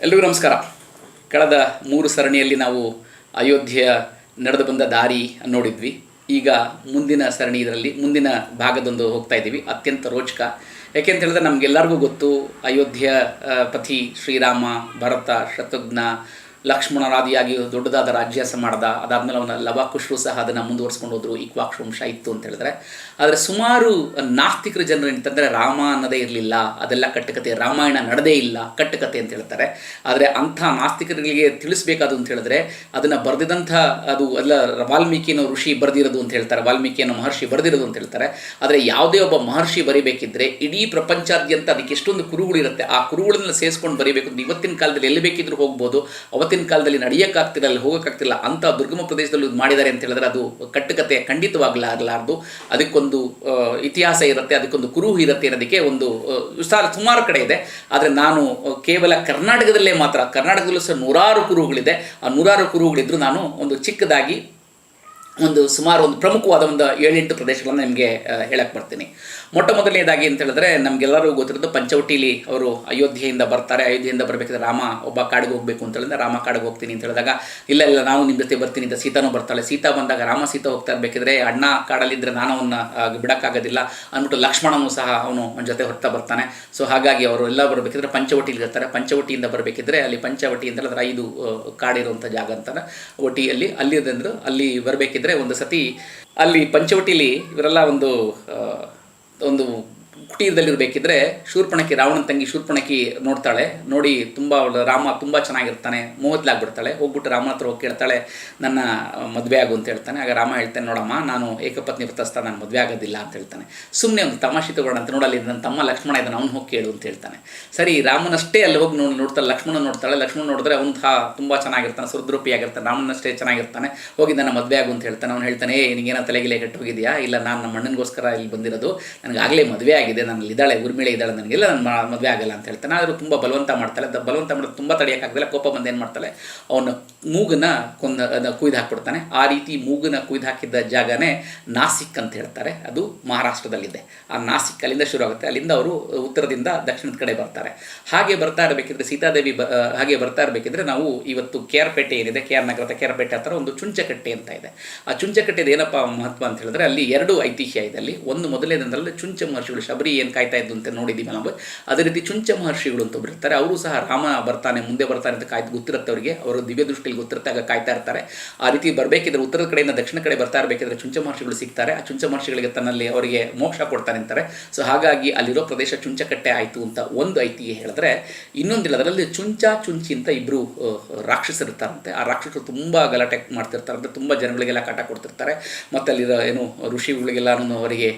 ಎಲ್ರಿಗೂ ನಮಸ್ಕಾರ. ಕಳೆದ ಮೂರು ಸರಣಿಯಲ್ಲಿ ನಾವು ಅಯೋಧ್ಯೆಯ ನಡೆದು ಬಂದ ದಾರಿ ನೋಡಿದ್ವಿ. ಈಗ ಮುಂದಿನ ಸರಣಿ ಇದರಲ್ಲಿ ಮುಂದಿನ ಭಾಗದೊಂದು ಹೋಗ್ತಾ ಇದ್ದೀವಿ. ಅತ್ಯಂತ ರೋಚಕ. ಯಾಕೆ ಅಂತ ಹೇಳಿದ್ರೆ ನಮಗೆಲ್ಲರಿಗೂ ಗೊತ್ತು ಅಯೋಧ್ಯೆಯ ಪತಿ ಶ್ರೀರಾಮ, ಭರತ ಶತ್ರುಘ್ನ ಲಕ್ಷ್ಮಣರಾದಿಯಾಗಿ ದೊಡ್ಡದಾದ ರಾಜ್ಯಾಸ ಮಾಡ್ದ. ಅದಾದ್ಮೇಲೆ ಅವನ ಲವಾಕುಶರು ಸಹ ಅದನ್ನು ಮುಂದುವರ್ಸ್ಕೊಂಡು ಹೋದ್ರು. ಇಕ್ವಾಕ್ಷ ವಂಶ ಇತ್ತು ಅಂತ ಹೇಳಿದ್ರೆ. ಆದರೆ ಸುಮಾರು ನಾಸ್ತಿಕರ ಜನರು ಅಂತಂದರೆ ರಾಮ ಅನ್ನೋದೇ ಇರಲಿಲ್ಲ. ಅದೆಲ್ಲ ಕಟ್ಟುಕತೆ, ರಾಮಾಯಣ ನಡೆದೇ ಇಲ್ಲ, ಕಟ್ಟುಕತೆ ಅಂತ ಹೇಳ್ತಾರೆ. ಆದರೆ ಅಂಥ ನಾಸ್ತಿಕರಿಗೆ ತಿಳಿಸ್ಬೇಕಾದು ಅಂತ ಹೇಳಿದ್ರೆ ಅದನ್ನು ಬರೆದಿದಂಥ ಅದು ಎಲ್ಲ ವಾಲ್ಮೀಕಿನ ಋಷಿ ಬರೆದಿರೋದು ಅಂತ ಹೇಳ್ತಾರೆ. ವಾಲ್ಮೀಕಿಯನ್ನು ಮಹರ್ಷಿ ಬರೆದಿರೋದು ಅಂತ ಹೇಳ್ತಾರೆ. ಆದರೆ ಯಾವುದೇ ಒಬ್ಬ ಮಹರ್ಷಿ ಬರಿಬೇಕಿದ್ರೆ ಇಡೀ ಪ್ರಪಂಚಾದ್ಯಂತ ಅದಕ್ಕೆ ಎಷ್ಟೊಂದು ಕುರುಗಳಿರುತ್ತೆ ಆ ಕುರುಗಳನ್ನ ಸೇರಿಸ್ಕೊಂಡು ಬರೀಬೇಕು. ಇವತ್ತಿನ ಕಾಲದಲ್ಲಿ ಎಲ್ಲಿ ಬೇಕಿದ್ರೂ ಹೋಗ್ಬೋದು. ಅವತ್ತಿನ ಕಾಲದಲ್ಲಿ ನಡೆಯೋಕ್ಕಾಗ್ತಿಲ್ಲ, ಅಲ್ಲಿ ಹೋಗೋಕ್ಕಾಗ್ತಿಲ್ಲ ಅಂತ ದುರ್ಗಮ ಪ್ರದೇಶದಲ್ಲಿ ಇದು ಮಾಡಿದ್ದಾರೆ ಅಂತ ಹೇಳಿದ್ರೆ ಅದು ಕಟ್ಟುಕತೆ ಖಂಡಿತವಾಗಲಾಗಲಾರ್ದು. ಅದಕ್ಕೊಂದು ಇತಿಹಾಸ ಇರುತ್ತೆ, ಅದಕ್ಕೊಂದು ಕುರುಹು ಇರುತ್ತೆ ಅನ್ನೋದಕ್ಕೆ ಒಂದು ವಿಸ್ತಾರ, ಸುಮಾರು ಕಡೆ ಇದೆ. ಆದರೆ ನಾನು ಕೇವಲ ಕರ್ನಾಟಕದಲ್ಲೇ ಮಾತ್ರ, ಕರ್ನಾಟಕದಲ್ಲೂ ಸಹ ನೂರಾರು ಕುರುಹುಗಳಿದೆ. ಆ ನೂರಾರು ಕುರುಹುಗಳಿದ್ದರೂ ನಾನು ಒಂದು ಚಿಕ್ಕದಾಗಿ ಒಂದು ಸುಮಾರು ಒಂದು ಪ್ರಮುಖವಾದ ಒಂದು ಏಳೆಂಟು ಪ್ರದೇಶಗಳನ್ನು ನಿಮಗೆ ಹೇಳಕ್ಕೆ ಬರ್ತೀನಿ. ಮೊಟ್ಟ ಮೊದಲನೇದಾಗಿ ಅಂತ ಹೇಳಿದ್ರೆ ನಮಗೆಲ್ಲರಿಗೂ ಗೊತ್ತಿರೋದು ಪಂಚವಟಿಲಿ ಅವರು ಅಯೋಧ್ಯೆಯಿಂದ ಬರ್ತಾರೆ, ಅಯೋಧ್ಯೆಯಿಂದ ಬರಬೇಕಾದ್ರೆ ರಾಮ ಒಬ್ಬ ಕಾಡಿಗೆ ಹೋಗಬೇಕು ಅಂತ ಹೇಳಿದ್ರೆ ರಾಮ ಕಾಡಿಗೆ ಹೋಗ್ತೀನಿ ಅಂತ ಹೇಳಿದಾಗ, ಇಲ್ಲ ಇಲ್ಲ, ನಾವು ನಿಮ್ಮ ಜೊತೆ ಬರ್ತೀನಿ ಅಂತ ಸೀತಾನೂ ಬರ್ತಾಳೆ. ಸೀತಾ ಬಂದಾಗ ರಾಮ ಸೀತಾ ಹೋಗ್ತಾ ಇರಬೇಕಿದ್ರೆ ಅಣ್ಣ ಕಾಡಲ್ಲಿದ್ದರೆ ನಾನು ಅವನ್ನ ಬಿಡೋಕ್ಕಾಗೋದಿಲ್ಲ ಅಂದ್ಬಿಟ್ಟು ಲಕ್ಷ್ಮಣನು ಸಹ ಅವನು ಅವನ ಜೊತೆ ಹೊರತಾ ಬರ್ತಾನೆ. ಸೊ ಹಾಗಾಗಿ ಅವರು ಎಲ್ಲ ಬರಬೇಕಿದ್ರೆ ಪಂಚವಟಿಲಿ ಇರ್ತಾರೆ. ಪಂಚವಟಿಯಿಂದ ಬರಬೇಕಿದ್ರೆ ಅಲ್ಲಿ ಪಂಚವಟಿ ಅಂತ ಹೇಳಿದ್ರೆ ಐದು ಕಾಡಿರುವಂಥ ಜಾಗ ಅಂತಾರೆ. ಒಟಿಯಲ್ಲಿ ಅಲ್ಲಿ ಅಲ್ಲಿ ಬರಬೇಕಿದ್ರೆ ಒಂದು ಸತಿ ಅಲ್ಲಿ ಪಂಚವಟಿಲಿ ಇವರೆಲ್ಲ ಒಂದು ಒಂದು ಕುಟೀರದಲ್ಲಿರಬೇಕಿದ್ರೆ ಶೂರ್ಪಣಕಿ ರಾವಣನ ತಂಗಿ ಶೂರ್ಪಣಕಿ ನೋಡ್ತಾಳೆ. ನೋಡಿ ತುಂಬ ಅವಳು ರಾಮ ತುಂಬ ಚೆನ್ನಾಗಿರ್ತಾನೆ. ಮೋಹದ್ಲಾಗ್ಬಿಡ್ತಾಳೆ ಹೋಗ್ಬಿಟ್ಟು ರಾಮನ ಹತ್ರ ಹೋಗಿ ಕೇಳ್ತಾಳೆ, ನನ್ನ ಮದುವೆ ಆಗು ಅಂತ ಹೇಳ್ತಾನೆ. ಆಗ ರಾಮ ಹೇಳ್ತಾನೆ, ನೋಡಮ್ಮ, ನಾನು ಏಕಪತ್ನಿ ವ್ರತಸ್ಥ ನಾನು ಮದುವೆ ಆಗೋದಿಲ್ಲ ಅಂತ ಹೇಳ್ತಾನೆ. ಸುಮ್ಮನೆ ಒಂದು ತಮಾಷೆ ತಗೊಳ್ಳೋಣ ಅಂತ ನೋಡಲ್ಲಿ ನನ್ನ ತಮ್ಮ ಲಕ್ಷ್ಮಣ ಇದನ್ನು ಅವ್ನು ಹೋಗಿ ಕೇಳು ಅಂತ ಹೇಳ್ತಾನೆ. ಸರಿ, ರಾಮನಷ್ಟೇ ಅಲ್ಲಿ ಹೋಗಿ ನೋಡಿ, ನೋಡ್ತಾಳೆ ಲಕ್ಷ್ಮಣ ನೋಡ್ತಾಳೆ. ಲಕ್ಷ್ಮಣ ನೋಡಿದ್ರೆ ಅವ್ನು ತುಂಬ ಚೆನ್ನಾಗಿರ್ತಾನೆ, ಸುರದ್ರೂಪಿಯಾಗಿರ್ತಾನೆ. ರಾಮನಷ್ಟೇ ಚೆನ್ನಾಗಿರ್ತಾನೆ. ಹೋಗಿ ನನ್ನ ಮದುವೆ ಆಗು ಅಂತ ಹೇಳ್ತಾನೆ. ಅವ್ನು ಹೇಳ್ತಾನೆ, ಏ ನಿನಗೇನೋ ತಲೆಗಿಲೆ ಕೆಟ್ಟು ಹೋಗಿದೆಯಾ ಇಲ್ಲ, ನಾನು ನಮ್ಮ ಅಣ್ಣನಿಗೋಸ್ಕರ ಇಲ್ಲಿ ಬಂದಿರೋದು. ನನಗಾಗಲೇ ಮದುವೆ ಆಗಿದೆ. ನಾನು ಇದ್ದಾಳೆ ಉರ್ಮಿಳೆ ಇದ್ದಾಳೆ ನನಗೆಲ್ಲ ನನ್ನ ಮದುವೆ ಆಗಲ್ಲ ಅಂತ ಹೇಳ್ತಾನೆ. ಆದರೂ ತುಂಬ ಬಲವಂತ ಮಾಡ್ತಾಳೆ. ಬಲವಂತ ಮಾಡೋದು ತುಂಬ ತಡೆಯೋಕ್ಕಾಗಲ್ಲ ಕೋಪ ಬಂದು ಏನು ಮಾಡ್ತಾಳೆ? ಅವನು ಮೂಗನ್ನ ಕೊಂದ ಕುಯ್ದು ಹಾಕ್ಬಿಡ್ತಾನೆ. ಆ ರೀತಿ ಮೂಗನ ಕುಯ್ದು ಹಾಕಿದ್ದ ಜಾಗನೇ ನಾಸಿಕ್ ಅಂತ ಹೇಳ್ತಾರೆ. ಅದು ಮಹಾರಾಷ್ಟ್ರದಲ್ಲಿದೆ. ಆ ನಾಸಿಕ್ ಅಲ್ಲಿಂದ ಶುರು ಆಗುತ್ತೆ. ಅಲ್ಲಿಂದ ಅವರು ಉತ್ತರದಿಂದ ದಕ್ಷಿಣದ ಕಡೆ ಬರ್ತಾರೆ. ಹಾಗೆ ಬರ್ತಾ ಇರಬೇಕಿದ್ರೆ, ಸೀತಾದೇವಿ ಬ ಹಾಗೆ ಬರ್ತಾ ಇರಬೇಕಿದ್ರೆ ನಾವು ಇವತ್ತು ಕೆ ಆರ್ ಪೇಟೆ ಏನಿದೆ ಕೆ ಆರ್ ನಗರದ ಕೆ ಆರ್ ಪೇಟೆ ಹತ್ರ ಒಂದು ಚುಂಚಕಟ್ಟೆ ಅಂತ ಇದೆ. ಆ ಚುಂಚಕಟ್ಟೆದು ಏನಪ್ಪ ಮಹತ್ವ ಅಂತ ಹೇಳಿದ್ರೆ ಅಲ್ಲಿ ಎರಡು ಐತಿಹ್ಯ ಇದೆ. ಅಲ್ಲಿ ಒಂದು ಮೊದಲೇದಂದ್ರಲ್ಲಿ ಚುಂಚ ಮಹರ್ಷಿಗಳು ಶಬರಿ ಏನು ಕಾಯ್ತಾ ಇದ್ದು ಅಂತ ನೋಡಿದ್ದೀವಿ ನಾವು. ಅದೇ ರೀತಿ ಚುಂಚ ಮಹರ್ಷಿಗಳು ಅಂತ ಇರ್ತಾರೆ, ಅವರು ಸಹ ರಾಮ ಬರ್ತಾನೆ, ಮುಂದೆ ಬರ್ತಾನೆ ಅಂತ ಕಾಯ್ತು ಗೊತ್ತಿರುತ್ತೆ ಅವರಿಗೆ. ಅವರು ದಿವ್ಯ ದೃಷ್ಟಿಯಲ್ಲಿ ಗೊತ್ತಿರುತ್ತೆ, ಆಗ ಕಾಯ್ತಾ ಇರ್ತಾರೆ. ಆ ರೀತಿ ಬರಬೇಕಿದ್ರೆ ಉತ್ತರ ಕಡೆಯಿಂದ ದಕ್ಷಿಣ ಕಡೆ ಬರ್ತಾ ಇರಬೇಕಿದ್ರೆ ಚುಂಚ ಮಹರ್ಷಿಗಳು ಸಿಗ್ತಾರೆ. ಆ ಚುಂಚ ಮಹರ್ಷಿಗಳಿಗೆ ತನ್ನಲ್ಲಿ ಅವರಿಗೆ ಮೋಕ್ಷ ಕೊಡ್ತಾನೆ ಅಂತಾರೆ. ಸೊ ಹಾಗಾಗಿ ಅಲ್ಲಿರೋ ಪ್ರದೇಶ ಚುಂಚಕಟ್ಟೆ ಆಯಿತು ಅಂತ ಒಂದು ಐತಿಹ್ಯ ಹೇಳಿದ್ರೆ, ಇನ್ನೊಂದಿಲ್ಲ, ಅದರಲ್ಲಿ ಚುಂಚ, ಚುಂಚಿ ಅಂತ ಇಬ್ಬರು ರಾಕ್ಷಸರಿರ್ತಾರಂತೆ. ಆ ರಾಕ್ಷಸರು ತುಂಬ ಗಲಾಟೆ ಮಾಡ್ತಿರ್ತಾರಂತೆ ತುಂಬ ಜನಗಳಿಗೆಲ್ಲ ಕಾಟ ಕೊಡ್ತಿರ್ತಾರೆ. ಮತ್ತು ಅಲ್ಲಿರೋ ಏನು ಋಷಿಗಳಿಗೆಲ್ಲ ಅವರಿಗೆ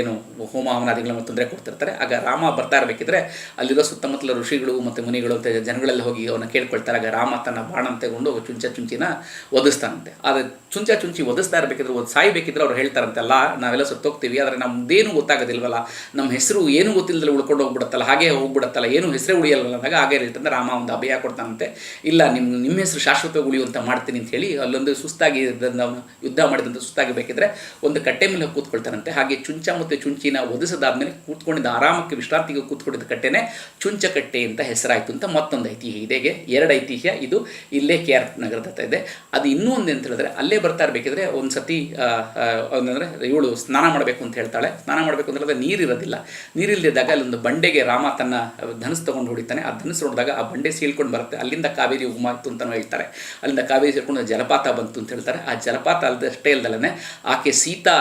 ಏನು, ಹೋಮ ಹವನಾದಿಗಳನ್ನು ತೊಂದರೆ ಕೊಡ್ತಿರ್ತಾರೆ. ಆಗ ರಾಮ ಬರ್ತಾ ಇರಬೇಕಿದ್ರೆ ಅಲ್ಲಿರೋ ಸುತ್ತಮುತ್ತಲ ಋಷಿಗಳು ಮತ್ತು ಮುನಿಗಳು ಅಂತ ಜನಗಳೆಲ್ಲ ಹೋಗಿ ಅವನ್ನ ಕೇಳ್ಕೊಳ್ತಾರೆ. ಆಗ ರಾಮ ತನ್ನ ಬಾಣ ತಗೊಂಡು ಚುಂಚ ಚುಂಚಿನ ಒದಿಸ್ತಾನಂತೆ ಆದರೆ ಚುಂಚ ಚುಂಚಿ ಒದಿಸ್ತಾ ಇರಬೇಕಿದ್ರೆ, ಒಂದು ಸಾಯ್ಬೇಕಿದ್ರೆ ಅವ್ರು ಹೇಳ್ತಾರಂತೆ, ಅಲ್ಲ, ನಾವೆಲ್ಲ ಸುತ್ತೋಗ್ತೀವಿ, ಆದರೆ ನಮ್ದೇನು ಗೊತ್ತಾಗೋದಿಲ್ವಲ್ಲ ನಮ್ಮ ಹೆಸರು ಏನು ಗೊತ್ತಿಲ್ಲದೆ ಉಳ್ಕೊಂಡು ಹೋಗ್ಬಿಡುತ್ತಲ್ಲ, ಹಾಗೆ ಹೋಗ್ಬಿಡುತ್ತಲ್ಲ, ಏನು ಹೆಸರೇ ಉಳಿಯಲ್ವಲ್ಲ ಅಂದಾಗ ಹಾಗೆ ಹೇಳ್ತಂದ್ರೆ ರಾಮ ಒಂದು ಅಭಯ ಕೊಡ್ತಾನಂತೆ. ಇಲ್ಲ ನಿಮ್ಮ ನಿಮ್ಮ ಹೆಸರು ಶಾಶ್ವತವಾಗಿ ಉಳಿಯುವಂತ ಮಾಡ್ತೀನಿ ಅಂತ ಹೇಳಿ ಅಲ್ಲೊಂದು ಸುಸ್ತಾಗಿ ಯುದ್ಧ ಮಾಡಿದಂಥ ಸುಸ್ತಾಗಿ ಬೇಕಿದ್ರೆ ಒಂದು ಕಟ್ಟೆ ಮೇಲೆ ಕೂತ್ಕೊಳ್ತಾರಂತೆ ಹಾಗೆ ಚುಂಚ ಮತ್ತು ಚುಂಚಿನ ಒದಿಸದಾದ್ಮೇಲೆ ಕೂತ್ಕೊಂಡಿದ್ದ ಆರಾಮಕ್ಕೆ ವಿಶ್ರಾಂತಿಗೆ ಕೂತ್ಕೊಂಡಿದ್ದ ಕಟ್ಟೆನೆ ಚುಂಚಕಟ್ಟೆ ಅಂತ ಹೆಸರಾಯಿತು ಅಂತ ಮತ್ತೊಂದು ಐತಿಹ್ಯ. ಇದೆಗೆ ಎರಡು ಐತಿಹ್ಯ. ಇದು ಇಲ್ಲೇ ಕೆ ಆರ್ ನಗರದ ಇದೆ. ಅದು ಇನ್ನೂ ಒಂದು ಅಂತ ಹೇಳಿದ್ರೆ ಅಲ್ಲೇ ಬರ್ತಾ ಇರಬೇಕಿದ್ರೆ ಒಂದು ಸತಿ ಅಂದರೆ ಇವಳು ಸ್ನಾನ ಮಾಡಬೇಕು ಅಂತ ಹೇಳ್ತಾಳೆ. ಸ್ನಾನ ಮಾಡಬೇಕು ಅಂತ ಹೇಳಿದ್ರೆ ನೀರಿರೋದಿಲ್ಲ ನೀರಿಲ್ಲದಿದ್ದಾಗ ಅಲ್ಲೊಂದು ಬಂಡೆಗೆ ರಾಮ ತನ್ನ ಧನಸ್ ತೊಗೊಂಡು ಹೊಡಿತಾನೆ. ಆ ಧನಸ್ ನೋಡಿದಾಗ ಆ ಬಂಡೆ ಸೀಳ್ಕೊಂಡು ಬರುತ್ತೆ. ಅಲ್ಲಿಂದ ಕಾವೇರಿ ಉಮಾ ಇತ್ತು ಅಂತಲೂ ಹೇಳ್ತಾರೆ. ಅಲ್ಲಿಂದ ಕಾವೇರಿ ಸೇರ್ಕೊಂಡು ಜಲಪಾತ ಬಂತು ಅಂತ ಹೇಳ್ತಾರೆ. ಆ ಜಲಪಾತ ಅಲ್ಲದಷ್ಟೇ ಇಲ್ದಲೇ ಆಕೆ ಸೀತಾ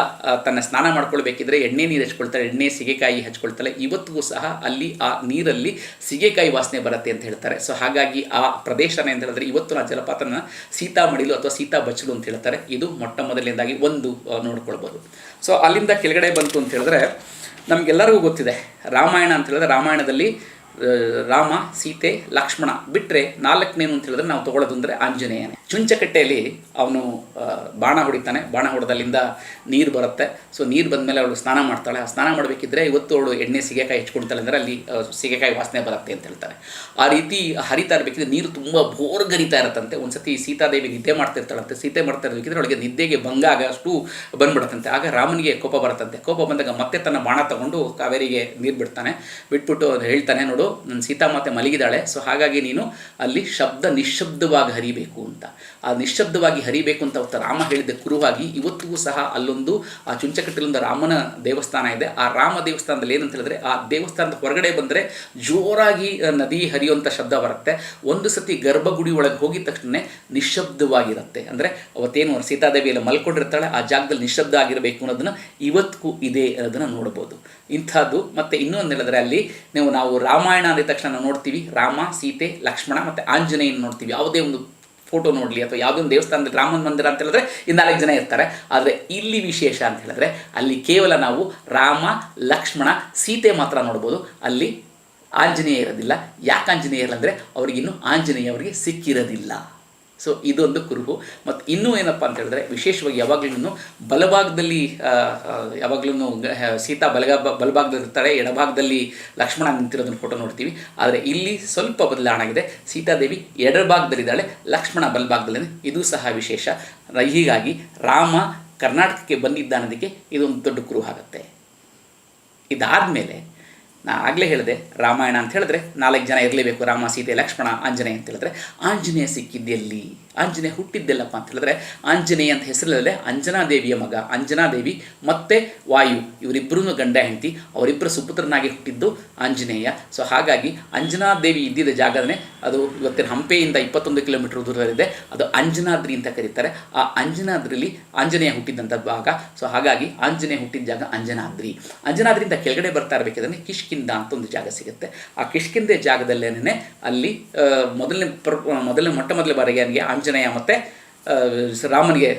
ತನ್ನ ಸ್ನಾನ ಮಾಡ್ಕೊಳ್ಬೇಕಿದ್ರೆ ಎಣ್ಣೆ ನೀರು ಹಚ್ಕೊಳ್ತಾರೆ ಎಣ್ಣೆ, ಸಿಗೆಕಾಯಿ ಹಚ್ಕೊಳ್ತಾಳೆ ಇವತ್ತಿಗೂ ಸಹ ಅಲ್ಲಿ ಆ ನೀರಲ್ಲಿ ಸಿಗೆಕಾಯಿ ವಾಸನೆ ಬರುತ್ತೆ ಅಂತ ಹೇಳ್ತಾರೆ. ಸೊ ಹಾಗಾಗಿ ಆ ಪ್ರದೇಶನ ಅಂತ ಹೇಳಿದ್ರೆ, ಇವತ್ತು ಆ ಜಲಪಾತನ ಸೀತಾ ಮಡಿಲು ಅಥವಾ ಸೀತಾ ಬಚ್ಚಲು ಅಂತ ಹೇಳ್ತಾರೆ. ಇದು ಮೊಟ್ಟ ಮೊದಲನೇದಾಗಿ ಒಂದು ನೋಡ್ಕೊಳ್ಬೋದು. ಸೊ ಅಲ್ಲಿಂದ ಕೆಳಗಡೆ ಬಂತು ಅಂತ ಹೇಳಿದ್ರೆ, ನಮಗೆಲ್ಲರಿಗೂ ಗೊತ್ತಿದೆ, ರಾಮಾಯಣ ಅಂತ ಹೇಳಿದ್ರೆ ರಾಮಾಯಣದಲ್ಲಿ ರಾಮ, ಸೀತೆ, ಲಕ್ಷ್ಮಣ ಬಿಟ್ಟರೆ ನಾಲ್ಕನೇನು ಅಂತ ಹೇಳಿದ್ರೆ ನಾವು ತಗೊಳ್ಳೋದು ಅಂದರೆ ಆಂಜನೇಯನೇ. ಚುಂಚಕಟ್ಟೆಯಲ್ಲಿ ಅವನು ಬಾಣ ಹೊಡಿತಾನೆ. ಬಾಣ ಹೊಡೆದಲ್ಲಿಂದ ನೀರು ಬರುತ್ತೆ. ಸೊ ನೀರು ಬಂದಮೇಲೆ ಅವಳು ಸ್ನಾನ ಮಾಡ್ತಾಳೆ. ಆ ಸ್ನಾನ ಮಾಡಬೇಕಿದ್ರೆ ಇವತ್ತು ಅವಳು ಎಣ್ಣೆ ಸಿಗೆಕಾಯಿ ಹೆಚ್ಕೊಳ್ತಾಳೆ ಅಂದರೆ ಅಲ್ಲಿ ಸೀಗೆಕಾಯಿ ವಾಸನೆ ಬರುತ್ತೆ ಅಂತ ಹೇಳ್ತಾರೆ. ಆ ರೀತಿ ಹರಿತಾ ಇರಬೇಕಿದ್ರೆ ನೀರು ತುಂಬ ಬೋರ್ಗರಿತಾ ಇರುತ್ತಂತೆ. ಒಂದ್ಸತಿ ಸೀತಾದೇವಿ ನಿದ್ದೆ ಮಾಡ್ತಿರ್ತಾಳಂತೆ. ಸೀತೆ ಮಾಡ್ತಾ ಇರಬೇಕಿದ್ರೆ ಅವಳಿಗೆ ನಿದ್ದೆಗೆ ಭಂಗ ಆಗಷ್ಟು ಬಂದ್ಬಿಡುತ್ತಂತೆ. ಆಗ ರಾಮನಿಗೆ ಕೋಪ ಬರುತ್ತಂತೆ. ಕೋಪ ಬಂದಾಗ ಮತ್ತೆ ತನ್ನ ಬಾಣ ತಗೊಂಡು ಕಾವೇರಿಗೆ ನೀರು ಬಿಡ್ತಾನೆ. ಬಿಟ್ಬಿಟ್ಟು ಹೇಳ್ತಾನೆ, ನೋಡು ನೋಡು ನನ್ನ ಸೀತಾಮಾತೆ ಮಲಗಿದಾಳೆ ಸೊ ಹಾಗಾಗಿ ನೀನು ಅಲ್ಲಿ ಶಬ್ದ ನಿಶ್ಶಬ್ದವಾಗಿ ಹರಿಬೇಕು ಅಂತ. ಆ ನಿಶ್ಶಬ್ದವಾಗಿ ಹರಿಬೇಕು ಅಂತ ಅವತ್ತು ರಾಮ ಹೇಳಿದ ಕುರುವಾಗಿ ಇವತ್ತಿಗೂ ಸಹ ಅಲ್ಲೊಂದು, ಆ ಚುಂಚಕಟ್ಟಲೊಂದು ರಾಮನ ದೇವಸ್ಥಾನ ಇದೆ. ಆ ರಾಮ ದೇವಸ್ಥಾನದಲ್ಲಿ ಏನಂತ ಹೇಳಿದ್ರೆ, ಆ ದೇವಸ್ಥಾನದ ಹೊರಗಡೆ ಬಂದರೆ ಜೋರಾಗಿ ನದಿ ಹರಿಯುವಂಥ ಶಬ್ದ ಬರುತ್ತೆ. ಒಂದು ಸತಿ ಗರ್ಭಗುಡಿ ಒಳಗೆ ಹೋಗಿದ ತಕ್ಷಣ ನಿಶ್ಶಬ್ದವಾಗಿರುತ್ತೆ. ಅಂದರೆ ಅವತ್ತೇನು ಸೀತಾದೇವಿ ಎಲ್ಲ ಮಲ್ಕೊಂಡಿರ್ತಾಳೆ, ಆ ಜಾಗದಲ್ಲಿ ನಿಶ್ಶಬ್ದ ಆಗಿರಬೇಕು ಅನ್ನೋದನ್ನ ಇವತ್ತಿಗೂ ಇದೆ ಅನ್ನೋದನ್ನ ನೋಡ್ಬೋದು. ಇಂಥದ್ದು. ಮತ್ತೆ ಇನ್ನೂ ಒಂದು ಹೇಳಿದ್ರೆ ಅಲ್ಲಿ ನೀವು ನಾವು ರಾಮಾಯಣ ಅಂದ ತಕ್ಷಣ ನಾವು ನೋಡ್ತೀವಿ. ರಾಮ, ಸೀತೆ, ಲಕ್ಷ್ಮಣ ಮತ್ತು ಆಂಜನೇಯನ ನೋಡ್ತೀವಿ. ಯಾವುದೇ ಒಂದು ಫೋಟೋ ನೋಡಲಿ ಅಥವಾ ಯಾವುದೇ ಒಂದು ದೇವಸ್ಥಾನದಲ್ಲಿ ರಾಮನ ಮಂದಿರ ಅಂತ ಹೇಳಿದ್ರೆ ಈ ನಾಲ್ಕು ಜನ ಇರ್ತಾರೆ. ಆದರೆ ಇಲ್ಲಿ ವಿಶೇಷ ಅಂತ ಹೇಳಿದ್ರೆ ಅಲ್ಲಿ ಕೇವಲ ನಾವು ರಾಮ, ಲಕ್ಷ್ಮಣ, ಸೀತೆ ಮಾತ್ರ ನೋಡ್ಬೋದು. ಅಲ್ಲಿ ಆಂಜನೇಯ ಇರೋದಿಲ್ಲ. ಯಾಕೆ ಆಂಜನೇಯ ಇರಲ್ಲ ಅಂದರೆ ಅವ್ರಿಗಿನ್ನೂ ಆಂಜನೇಯ ಅವರಿಗೆ ಸಿಕ್ಕಿರೋದಿಲ್ಲ. ಸೊ ಇದೊಂದು ಕುರುಹು. ಮತ್ತು ಇನ್ನೂ ಏನಪ್ಪ ಅಂತ ಹೇಳಿದ್ರೆ, ವಿಶೇಷವಾಗಿ ಯಾವಾಗಲೂ ಬಲಭಾಗದಲ್ಲಿ ಯಾವಾಗಲೂ ಸೀತಾ ಬಲಗ ಬಲಭಾಗದಲ್ಲಿ ಇರ್ತಾಳೆ ಎಡಭಾಗದಲ್ಲಿ ಲಕ್ಷ್ಮಣ ನಿಂತಿರೋದನ್ನ ಫೋಟೋ ನೋಡ್ತೀವಿ. ಆದರೆ ಇಲ್ಲಿ ಸ್ವಲ್ಪ ಬದಲಾವಣೆ ಆಗಿದೆ ಸೀತಾದೇವಿ ಎಡಭಾಗದಲ್ಲಿದ್ದಾಳೆ ಲಕ್ಷ್ಮಣ ಬಲಭಾಗದಲ್ಲಿ ಇದು ಸಹ ವಿಶೇಷ. ಹೀಗಾಗಿ ರಾಮ ಕರ್ನಾಟಕಕ್ಕೆ ಬಂದಿದ್ದ ಅನ್ನೋದಕ್ಕೆ ಇದೊಂದು ದೊಡ್ಡ ಕುರುಹು ಆಗುತ್ತೆ. ಇದಾದಮೇಲೆ ನಾ ಆಗಲೇ ಹೇಳಿದೆ, ರಾಮಾಯಣ ಅಂತ ಹೇಳಿದ್ರೆ ನಾಲ್ಕು ಜನ ಇರಲೇಬೇಕು, ರಾಮ, ಸೀತೆ, ಲಕ್ಷ್ಮಣ, ಆಂಜನೇಯ ಅಂತ ಹೇಳಿದ್ರೆ, ಆಂಜನೇಯ ಸಿಕ್ಕಿದ್ದೆಲ್ಲಿ ಆಂಜನೇಯ ಹುಟ್ಟಿದ್ದೆಲ್ಲಪ್ಪ ಅಂತ ಹೇಳಿದ್ರೆ ಆಂಜನೇಯ ಅಂತ ಹೆಸರಲ್ಲದೆ ಅಂಜನಾದೇವಿಯ ಮಗ, ಅಂಜನಾದೇವಿ ಮತ್ತೆ ವಾಯು. ಇವರಿಬ್ಬರೂ ಗಂಡ ಹೆಂಡತಿ ಅವರಿಬ್ಬರ ಸುಪುತ್ರನಾಗಿ ಹುಟ್ಟಿದ್ದು ಆಂಜನೇಯ. ಸೊ ಹಾಗಾಗಿ ಅಂಜನಾದೇವಿ ಇದ್ದಿದ್ದ ಜಾಗನೇ ಅದು ಇವತ್ತಿನ ಹಂಪೆಯಿಂದ ಇಪ್ಪತ್ತೊಂದು ಕಿಲೋಮೀಟರ್ ದೂರದಲ್ಲಿದೆ. ಅದು ಅಂಜನಾದ್ರಿ ಅಂತ ಕರೀತಾರೆ. ಆ ಅಂಜನಾದ್ರಿಲಿ ಆಂಜನೇಯ ಹುಟ್ಟಿದ್ದಂಥ ಭಾಗ. ಸೊ ಹಾಗಾಗಿ ಆಂಜನೇಯ ಹುಟ್ಟಿದ ಜಾಗ ಅಂಜನಾದ್ರಿ. ಅಂಜನಾದ್ರಿಂದ ಕೆಳಗಡೆ ಬರ್ತಾ ಇರಬೇಕಾದ್ರೆ ಕಿಷ್ಕಿಂದ ಅಂತ ಒಂದು ಜಾಗ ಸಿಗುತ್ತೆ. ಆ ಕಿಷ್ಕಿಂದೆ ಜಾಗದಲ್ಲೇನೆ ಅಲ್ಲಿ ಮೊದಲನೇ ಪ್ರ ಮೊದಲನೇ ಮೊಟ್ಟ ಮೊದಲ ಬಾರಿಗೆ ಅವನಿಗೆ ಆಂಜನೇಯ ಮತ್ತು ರಾಮನಿಗೆ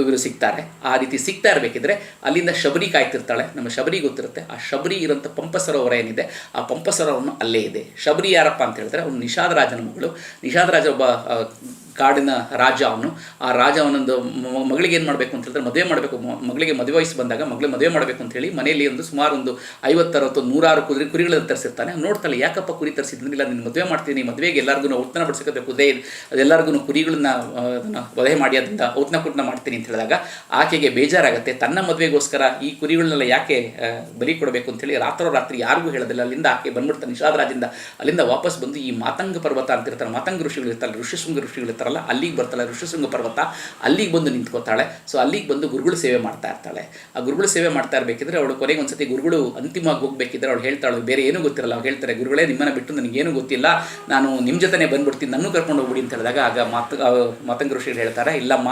ಇವರು ಸಿಗ್ತಾರೆ. ಆ ರೀತಿ ಸಿಗ್ತಾ ಇರಬೇಕಿದ್ರೆ ಅಲ್ಲಿಂದ ಶಬರಿ ಕಾಯ್ತಿರ್ತಾಳೆ. ನಮ್ಮ ಶಬರಿ ಗೊತ್ತಿರುತ್ತೆ. ಆ ಶಬರಿ ಇರೋಂಥ ಪಂಪ ಸರೋವರ ಏನಿದೆ, ಆ ಪಂಪ ಸರೋವರನು ಅಲ್ಲೇ ಇದೆ. ಶಬರಿ ಯಾರಪ್ಪ ಅಂತ ಹೇಳಿದ್ರೆ, ಅವನು ನಿಷಾದ ರಾಜನ ಮಗಳು. ನಿಷಾದ ರಾಜ ಒಬ್ಬ ಕಾಡಿನ ರಾಜ ಅವನು. ಆ ರಾಜ ಅವನೊಂದು ಮಗಳಿಗೆ ಏನು ಮಾಡಬೇಕು ಅಂತ ಹೇಳಿದ್ರೆ ಮದುವೆ ಮಾಡಬೇಕು. ಮಗಳಿಗೆ ಮದುವೆ ವಯಸ್ಸು ಬಂದಾಗ ಮಗಳಿಗೆ ಮದುವೆ ಮಾಡಬೇಕು ಅಂತ ಹೇಳಿ ಮನೆಯಲ್ಲಿ ಒಂದು ಸುಮಾರು ಒಂದು ಅಥವಾ ನೂರಾರು ಕುರಿ ಕುರಿಗಳನ್ನು ತರಿಸಿರ್ತಾನೆ. ನೋಡ್ತಾಳೆ, ಯಾಕಪ್ಪ ಕುರಿ ತರಿಸಿದ್ರೆ ಇಲ್ಲ ನೀನು ಮದುವೆ ಮಾಡ್ತೀನಿ ಮದುವೆಗೆ ಎಲ್ಲರಿಗೂ ಔತನ ಬಡಿಸಕ್ಕೆ ಕುದೇ ಅದೆಲ್ಲರಿಗೂ ಕುರಿಗಳನ್ನ ಅದನ್ನು ವಧೆ ಮಾಡಿ ಅದರಿಂದ ಔತನ ಕುಟ್ನ ಮಾಡ್ತೀನಿ ಅಂತ ಹೇಳಿದಾಗ ಆಕೆಗೆ ಬೇಜಾರಾಗುತ್ತೆ. ತನ್ನ ಮದುವೆಗೋಸ್ಕರ ಈ ಕುರಿಗಳನ್ನೆಲ್ಲ ಯಾಕೆ ಬಲಿ ಕೊಡಬೇಕು ಅಂತೇಳಿ ರಾತ್ರೋರಾತ್ರಿ ಯಾರಿಗೂ ಹೇಳೋದಿಲ್ಲ. ಅಲ್ಲಿಂದ ಆಕೆ ಬಂದ್ಬಿಡ್ತಾನೆ ನಿಷಾದರಾಜಿಂದ ಅಲ್ಲಿಂದ ವಾಪಸ್ ಬಂದು ಈ ಮಾತಂಗ ಪರ್ವತ ಅಂತಿರ್ತಾರೆ ಮಾತಂಗ ಋಷಿಗಳು ಇರ್ತಾರೆ ಋಷಿಶೃಂಗ ಋಷಿಗಳು ಇರ್ತಾರಲ್ಲ ಅಲ್ಲಿಗೆ ಬರ್ತಾಳೆ ಋಷಿಶೃಂಗ ಪರ್ವತ, ಅಲ್ಲಿಗೆ ಬಂದು ನಿಂತ್ಕೋತಾಳೆ. ಸೊ ಅಲ್ಲಿಗೆ ಬಂದು ಗುರುಗಳು ಸೇವೆ ಮಾಡ್ತಾ ಇರ್ತಾಳೆ. ಆ ಗುರುಗಳು ಸೇವೆ ಮಾಡ್ತಾ ಇರಬೇಕಿದ್ರೆ ಅವಳು ಕೊನೆಗೆ ಒಂದ್ಸತಿ ಗುರುಗಳು ಅಂತಿಮವಾಗಿ ಹೋಗ್ಬೇಕಿದ್ರೆ ಅವಳು ಹೇಳ್ತಾಳೆ ಬೇರೆ ಏನೂ ಗೊತ್ತಿರಲ್ಲ. ಅವ್ರು ಹೇಳ್ತಾರೆ, ಗುರುಗಳೇ, ನಿಮ್ಮನ್ನ ಬಿಟ್ಟು ನನಗೇನು ಗೊತ್ತಿಲ್ಲ. ನಾನು ನಿಮ್ಮ ಜೊತೆನೇ ಬಂದ್ಬಿಡ್ತೀನಿ. ನನ್ನೂ ಕರ್ಕೊಂಡು ಹೋಗ್ಬಿಡಿ ಅಂತ ಹೇಳಿದಾಗ ಆಗ ಮಾತ ಮಾತಂಗ ಋಷಿಗಳು ಹೇಳ್ತಾರೆ, ಇಲ್ಲಮ್ಮ,